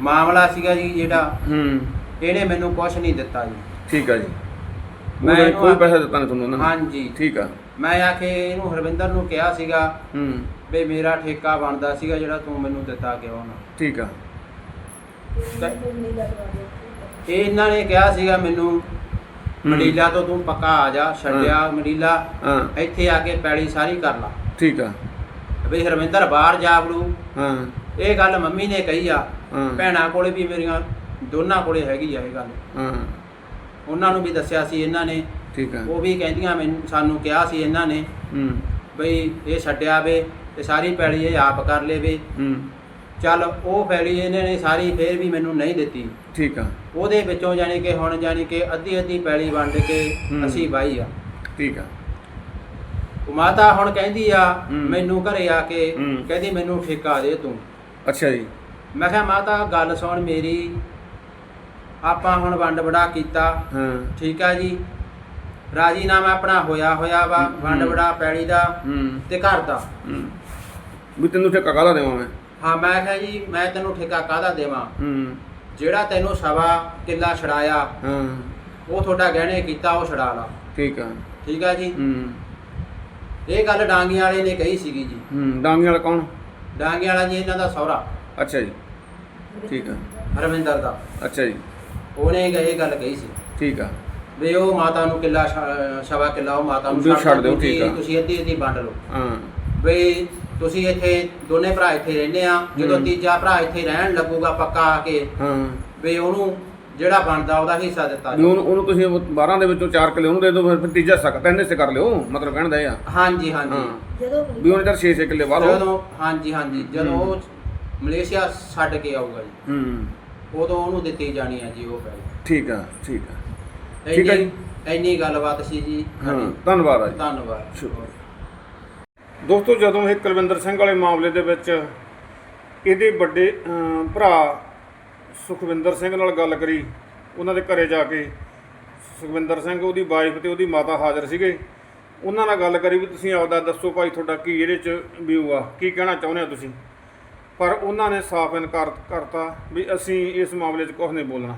H: ਮਾਮਲਾ ਸੀਗਾ ਜੀ ਜਿਹੜਾ।
G: ਹੂੰ।
H: ਇਹਨੇ ਮੈਨੂੰ ਕੁਝ ਨਹੀਂ ਦਿੱਤਾ ਜੀ।
G: ਠੀਕ ਆ ਜੀ।
H: ਮੈਂ ਇਹਨੂੰ
G: ਕੋਈ
H: ਆ-
G: ਪੈਸਾ ਦਿੱਤਾ ਨਹੀਂ ਤੁਹਾਨੂੰ ਉਹਨਾਂ ਨੇ।
H: ਹਾਂਜੀ।
G: ਠੀਕ ਆ।
H: ਮੈਂ ਆਖੇ ਇਹਨੂੰ ਹਰਵਿੰਦਰ ਨੂੰ ਕਿਹਾ ਸੀਗਾ
G: ਹੂੰ।
H: ਵੀ ਮੇਰਾ ਠੇਕਾ ਬਣਦਾ ਸੀਗਾ ਜਿਹੜਾ ਤੂੰ ਮੈਨੂੰ ਦਿੱਤਾ ਕਿਉਂ ਨਾ
G: ਠੀਕ ਆ।
H: ਇਹ ਇਹਨਾਂ ਨੇ ਕਿਹਾ ਸੀਗਾ ਮੈਨੂੰ
G: ਹੂੰ।
H: ਮੰਡੀਲਾ ਤੋਂ ਤੂੰ ਪੱਕਾ ਆ ਜਾ ਛੱਡਿਆ ਮੰਡੀਲਾ
G: ਹਾਂ।
H: ਇੱਥੇ ਆ ਕੇ ਪੈਲੀ ਸਾਰੀ ਕਰ ਲਾ।
G: ਠੀਕ ਆ।
H: ਵੀ ਹਰਵਿੰਦਰ ਬਾਹਰ ਜਾ ਵੜੂ।
G: ਹਾਂ।
H: ਇਹ ਗੱਲ ਮੰਮੀ ਨੇ ਕਹੀ ਆ।
G: ਹਾਂ।
H: ਭੈਣਾਂ ਕੋਲੇ ਵੀ ਮੇਰੀਆਂ ਦੋਨਾਂ ਕੋਲੇ ਹੈਗੀ ਆ ਇਹ ਗੱਲ।
G: ਹਾਂ।
H: ਉਹਨਾਂ ਨੂੰ ਵੀ ਦੱਸਿਆ ਸੀ ਇਹਨਾਂ ਨੇ।
G: ਠੀਕ ਆ।
H: ਉਹ ਵੀ ਕਹਿੰਦੀਆਂ ਮੈਨੂੰ ਸਾਨੂੰ ਕਿਹਾ ਸੀ ਇਹਨਾਂ ਨੇ
G: ਹੂੰ।
H: ਬਈ ਇਹ ਛੱਡਿਆ ਵੇ ਤੇ ਸਾਰੀ ਪੈਲੀ ਇਹ ਆਪ ਕਰ ਲੇਵੇ
G: ਹੂੰ।
H: ਚੱਲ ਉਹ ਪੈਲੀ ਇਹਨਾਂ ਨੇ ਸਾਰੀ ਫੇਰ ਵੀ ਮੈਨੂੰ ਨਹੀਂ ਦਿੱਤੀ।
G: ਠੀਕ ਆ।
H: ਉਹਦੇ ਵਿੱਚੋਂ ਜਾਣੀ ਕਿ ਹੁਣ ਜਾਣੀ ਕਿ ਅੱਧੀ ਅੱਧੀ ਪੈਲੀ ਵੰਡ ਕੇ
G: ਹੂੰ।
H: ਅਸੀਂ ਵਾਹੀ ਆ।
G: ਠੀਕ ਆ।
H: ਉਹ ਮਾਤਾ ਹੁਣ ਕਹਿੰਦੀ ਆ
G: ਹੂੰ।
H: ਮੈਨੂੰ ਘਰੇ ਆ ਕੇ
G: ਹੂੰ।
H: ਕਹਿੰਦੀ ਮੈਨੂੰ ਠੇਕਾ ਦੇ ਤੂੰ।
G: ਅੱਛਾ ਜੀ।
H: ਮੈਂ ਕਿਹਾ ਮਾਤਾ ਗੱਲ ਸੁਣ ਮੇਰੀ ਆਪਾਂ ਹੁਣ ਵੰਡ ਵਡਾ ਕੀਤਾ।
G: ਹਾਂ।
H: ਠੀਕ ਆ ਜੀ। ਰਾਜੀਨਾਮਾ ਆਪਣਾ ਹੋਇਆ ਹੋਇਆ ਵਾ। ਵੰਡ ਵਡਾ ਪੈਲੀ ਦਾ
G: ਹੂੰ।
H: ਤੇ ਘਰ ਦਾ।
G: ਹੂੰ। ਵੀ ਤੈਨੂੰ ਠੇਕਾ ਕਾਹਦਾ ਦੇਵਾਂ ਮੈਂ?
H: ਹਾਂ ਮੈਂ ਕਿਹਾ ਜੀ ਮੈਂ ਤੈਨੂੰ ਠੇਕਾ ਕਾਹਦਾ ਦੇਵਾਂ?
G: ਹੂੰ।
H: ਜਿਹੜਾ ਤੈਨੂੰ ਸਵਾ ਕਿੱਲਾ ਛੜਾਇਆ
G: ਹਾਂ।
H: ਉਹ ਤੁਹਾਡਾ ਗਹਿਣੇ ਕੀਤਾ ਉਹ ਛੜਾ ਲਾ।
G: ਠੀਕ ਆ।
H: ਠੀਕ ਆ ਜੀ?
G: ਹੂੰ।
H: ਇਹ ਗੱਲ ਡਾਂਗੀਆਂ ਵਾਲੇ ਨੇ ਕਹੀ ਸੀਗੀ ਜੀ।
G: ਹੂੰ। ਡਾਂਗੇ ਵਾਲਾ ਕੌਣ?
H: ਡਾਂਗੀਆਂ ਵਾਲਾ ਜੀ ਇਹਨਾਂ ਦਾ ਸਹੁਰਾ।
G: ਅੱਛਾ ਜੀ। ਠੀਕ ਆ।
H: ਹਰਵਿੰਦਰ ਦਾ।
G: ਅੱਛਾ ਜੀ।
H: ਉਹਨੇ ਇਹ ਗੱਲ ਕਹੀ ਸੀ
G: ਠੀਕ ਆ।
H: ਵੀ ਉਹ ਮਾਤਾ ਨੂੰ ਕਿੱਲਾ ਸਵਾ ਕਿੱਲਾ ਉਹ ਮਾਤਾ ਨੂੰ
G: ਵੀ ਛੱਡ ਦਿਓ, ਠੀਕ ਆ।
H: ਤੁਸੀਂ ਅੱਧੀ ਅੱਧੀ ਵੰਡ ਲਓ।
G: ਹਾਂ।
H: ਵੀ ਤੁਸੀਂ ਇੱਥੇ ਦੋਨੇ ਭਰਾ ਇੱਥੇ ਰਹਿੰਦੇ ਆ ਜਦੋਂ
G: ਹੂੰ।
H: ਤੀਜਾ ਭਰਾ ਇੱਥੇ ਰਹਿਣ ਲੱਗੂਗਾ ਪੱਕਾ ਆ ਕੇ
G: ਹਾਂ।
H: ਵੀ ਉਹਨੂੰ ਜਿਹੜਾ ਬਣਦਾ ਉਹਦਾ ਹਿੱਸਾ ਦਿੱਤਾ
G: ਵੀ ਉਹਨੂੰ ਉਹਨੂੰ ਤੁਸੀਂ 12 ਦੇ ਵਿੱਚੋਂ 4 ਕਿੱਲੇ ਉਹਨੂੰ ਦੇ ਦਿਓ ਫਿਰ- ਫਿਰ ਤੀਜਾ ਹਿੱਸਾ ਤਿੰਨ ਹਿੱਸੇ ਕਰ ਲਿਓ ਮਤਲਬ ਕਹਿਣ ਦਾ ਇਹ ਆ।
H: ਹਾਂਜੀ ਹਾਂਜੀ।
G: ਹਾਂ।
A: ਜਦੋਂ
G: ਵੀ ਉਹਨੇ ਚਿਰ 6-6 ਕਿੱਲੇ ਵਾਹ ਲਓ।
H: ਜਦੋਂ ਹਾਂਜੀ ਹਾਂਜੀ। ਜਦੋਂ ਉਹ ਮਲੇਸ਼ੀਆ ਛੱਡ ਕੇ ਆਊਗਾ ਜੀ।
G: ਹੂੰ।
H: ਉਦੋਂ ਉਹਨੂੰ ਦਿੱਤੀ ਜਾਣੀ ਹੈ ਜੀ ਉਹ ਪੈਲੀ
G: ਠੀਕ ਆ ਠੀਕ ਆ। ਠੀਕ ਹੈ
H: ਇੰਨੀ ਇੰਨੀ ਗੱਲਬਾਤ ਸੀ ਜੀ।
G: ਹਾਂ ਧੰਨਵਾਦ ਆ ਜੀ।
H: ਧੰਨਵਾਦ।
G: ਸ਼ੁਕਰੀਆ ਦੋਸਤੋ ਜਦੋਂ ਇਹ ਕੁਲਵਿੰਦਰ ਸਿੰਘ ਵਾਲੇ ਮਾਮਲੇ ਦੇ ਵਿੱਚ ਇਹਦੇ ਵੱਡੇ ਅਮ, ਭਰਾ ਸੁਖਵਿੰਦਰ ਸਿੰਘ ਨਾਲ ਗੱਲ ਕਰੀ ਉਹਨਾਂ ਦੇ ਘਰੇ ਜਾ ਕੇ ਸੁਖਵਿੰਦਰ ਸਿੰਘ ਉਹਦੀ ਵਾਈਫ ਤੇ ਉਹਦੀ ਮਾਤਾ ਹਾਜ਼ਰ ਸੀਗੇ। ਉਹਨਾਂ ਨਾਲ ਗੱਲ ਕਰੀ ਵੀ ਤੁਸੀਂ ਆਪਦਾ ਦੱਸੋ ਭਾਈ ਤੁਹਾਡਾ ਕੀ ਇਹਦੇ ਚ ਵਿਊ ਆ? ਕੀ ਕਹਿਣਾ ਚਾਹੁੰਦੇ ਹੋ ਤੁਸੀਂ? ਪਰ ਉਹਨਾਂ ਨੇ ਸਾਫ਼ ਇਨਕਾਰ ਕਰਤਾ ਵੀ ਅਸੀਂ ਇਸ ਮਾਮਲੇ 'ਚ ਕੁਝ ਨਹੀਂ ਬੋਲਣਾ।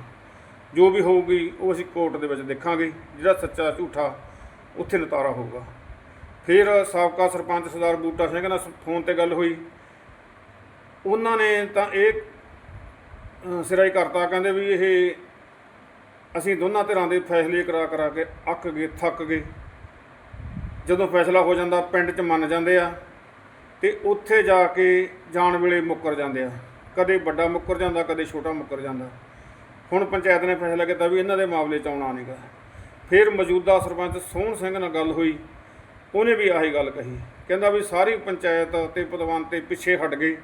G: ਜੋ ਵੀ ਹੋਊਗੀ, ਉਹ ਅਸੀਂ ਕੋਰਟ ਦੇ ਵਿੱਚ ਦੇਖਾਂਗੇ। ਜਿਹੜਾ ਸੱਚਾ ਝੂਠਾ, ਉੱਥੇ ਨਤਾਰਾ ਹੋਊਗਾ। ਫਿਰ ਸਾਬਕਾ ਸਰਪੰਚ ਸਰਦਾਰ ਬੂਟਾ ਸਿੰਘ ਨਾਲ ਫੋਨ ਤੇ ਗੱਲ ਹੋਈ। ਉਹਨਾਂ ਨੇ ਤਾਂ ਇਹ ਸਿਰਾਈ ਕਰਤਾ। ਕਹਿੰਦੇ ਵੀ ਇਹ ਅਸੀਂ ਦੋਨਾਂ ਧਿਰਾਂ ਦੇ ਫੈਸਲੇ ਕਰਾ ਕਰਾ ਕੇ ਅੱਕ ਗਏ, ਥੱਕ ਗਏ। ਜਦੋਂ ਫੈਸਲਾ ਹੋ ਜਾਂਦਾ, ਪਿੰਡ 'ਚ ਮੰਨ ਜਾਂਦੇ ਆ। ਤੇ ਉੱਥੇ ਜਾ ਕੇ ਜਾਣ ਵੇਲੇ ਮੁੱਕਰ ਜਾਂਦੇ ਆ। ਕਦੇ ਵੱਡਾ ਮੁੱਕਰ ਜਾਂਦਾ, ਕਦੇ ਛੋਟਾ ਮੁੱਕਰ ਜਾਂਦਾ। ਹੁਣ ਪੰਚਾਇਤ ਨੇ ਫੈਸਲਾ ਕੀਤਾ ਵੀ ਇਹਨਾਂ ਦੇ ਮਾਮਲੇ 'ਚ ਆਉਣਾ ਨਹੀਂਗਾ ਫਿਰ ਮੌਜੂਦਾ ਸਰਪੰਚ ਸੋਹਣ ਸਿੰਘ ਨਾਲ ਗੱਲ ਹੋਈ। ਉਹਨੇ ਵੀ ਆਹੀ ਗੱਲ ਕਹੀ। ਕਹਿੰਦਾ ਵੀ ਸਾਰੀ ਪੰਚਾਇਤ ਤੇ ਪਦਵੰਤ ਤੇ ਪਿੱਛੇ ਹਟ ਗਏ।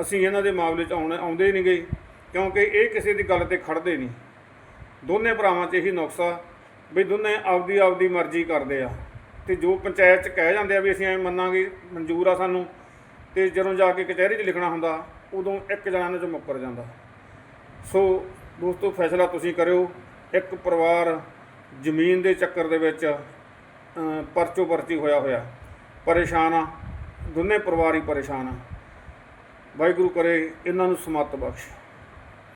G: ਅਸੀਂ ਇਹਨਾਂ ਦੇ ਮਾਮਲੇ 'ਚ ਆਉਣੇ, ਆਉਂਦੇ ਹੀ ਨਹੀਂ ਗਏ ਕਿਉਂਕਿ ਇਹ ਕਿਸੇ ਦੀ ਗੱਲ ਤੇ ਖੜਦੇ ਨਹੀਂ। ਦੋਨੇ ਭਰਾਵਾਂ 'ਚ ਇਹੀ ਨੁਕਸਾ ਵੀ ਦੋਨੇ ਆਪਦੀ ਆਪਦੀ ਮਰਜ਼ੀ ਕਰਦੇ ਆ। ਤੇ ਜੋ ਪੰਚਾਇਤ 'ਚ ਕਹਿ ਜਾਂਦੇ ਆ ਵੀ ਅਸੀਂ ਐਂ ਮੰਨਾਂਗੇ, ਮਨਜ਼ੂਰ ਆ ਸਾਨੂੰ, ਤੇ ਜਦੋਂ ਜਾ ਕੇ ਕਚਹਿਰੀ 'ਚ ਲਿਖਣਾ ਹੁੰਦਾ, ਉਦੋਂ ਇੱਕ ਜਣਾ ਇਹਨਾਂ 'ਚ ਮੁੱਕਰ ਜਾਂਦਾ। ਸੋ ਦੋਸਤੋ, ਫੈਸਲਾ ਤੁਸੀਂ ਕਰਿਓ। ਇੱਕ ਪਰਿਵਾਰ ਜ਼ਮੀਨ ਦੇ ਚੱਕਰ ਦੇ ਵਿੱਚ ਪਰਚੋ ਪਰਚੀ ਹੋਇਆ ਹੋਇਆ। ਪਰੇਸ਼ਾਨ ਆ, ਦੋਨੇ ਪਰਿਵਾਰ ਹੀ ਪਰੇਸ਼ਾਨ ਆ। ਵਾਹਿਗੁਰੂ ਕਰੇ, ਇਹਨਾਂ ਨੂੰ ਸਮੱਤ ਬਖਸ਼।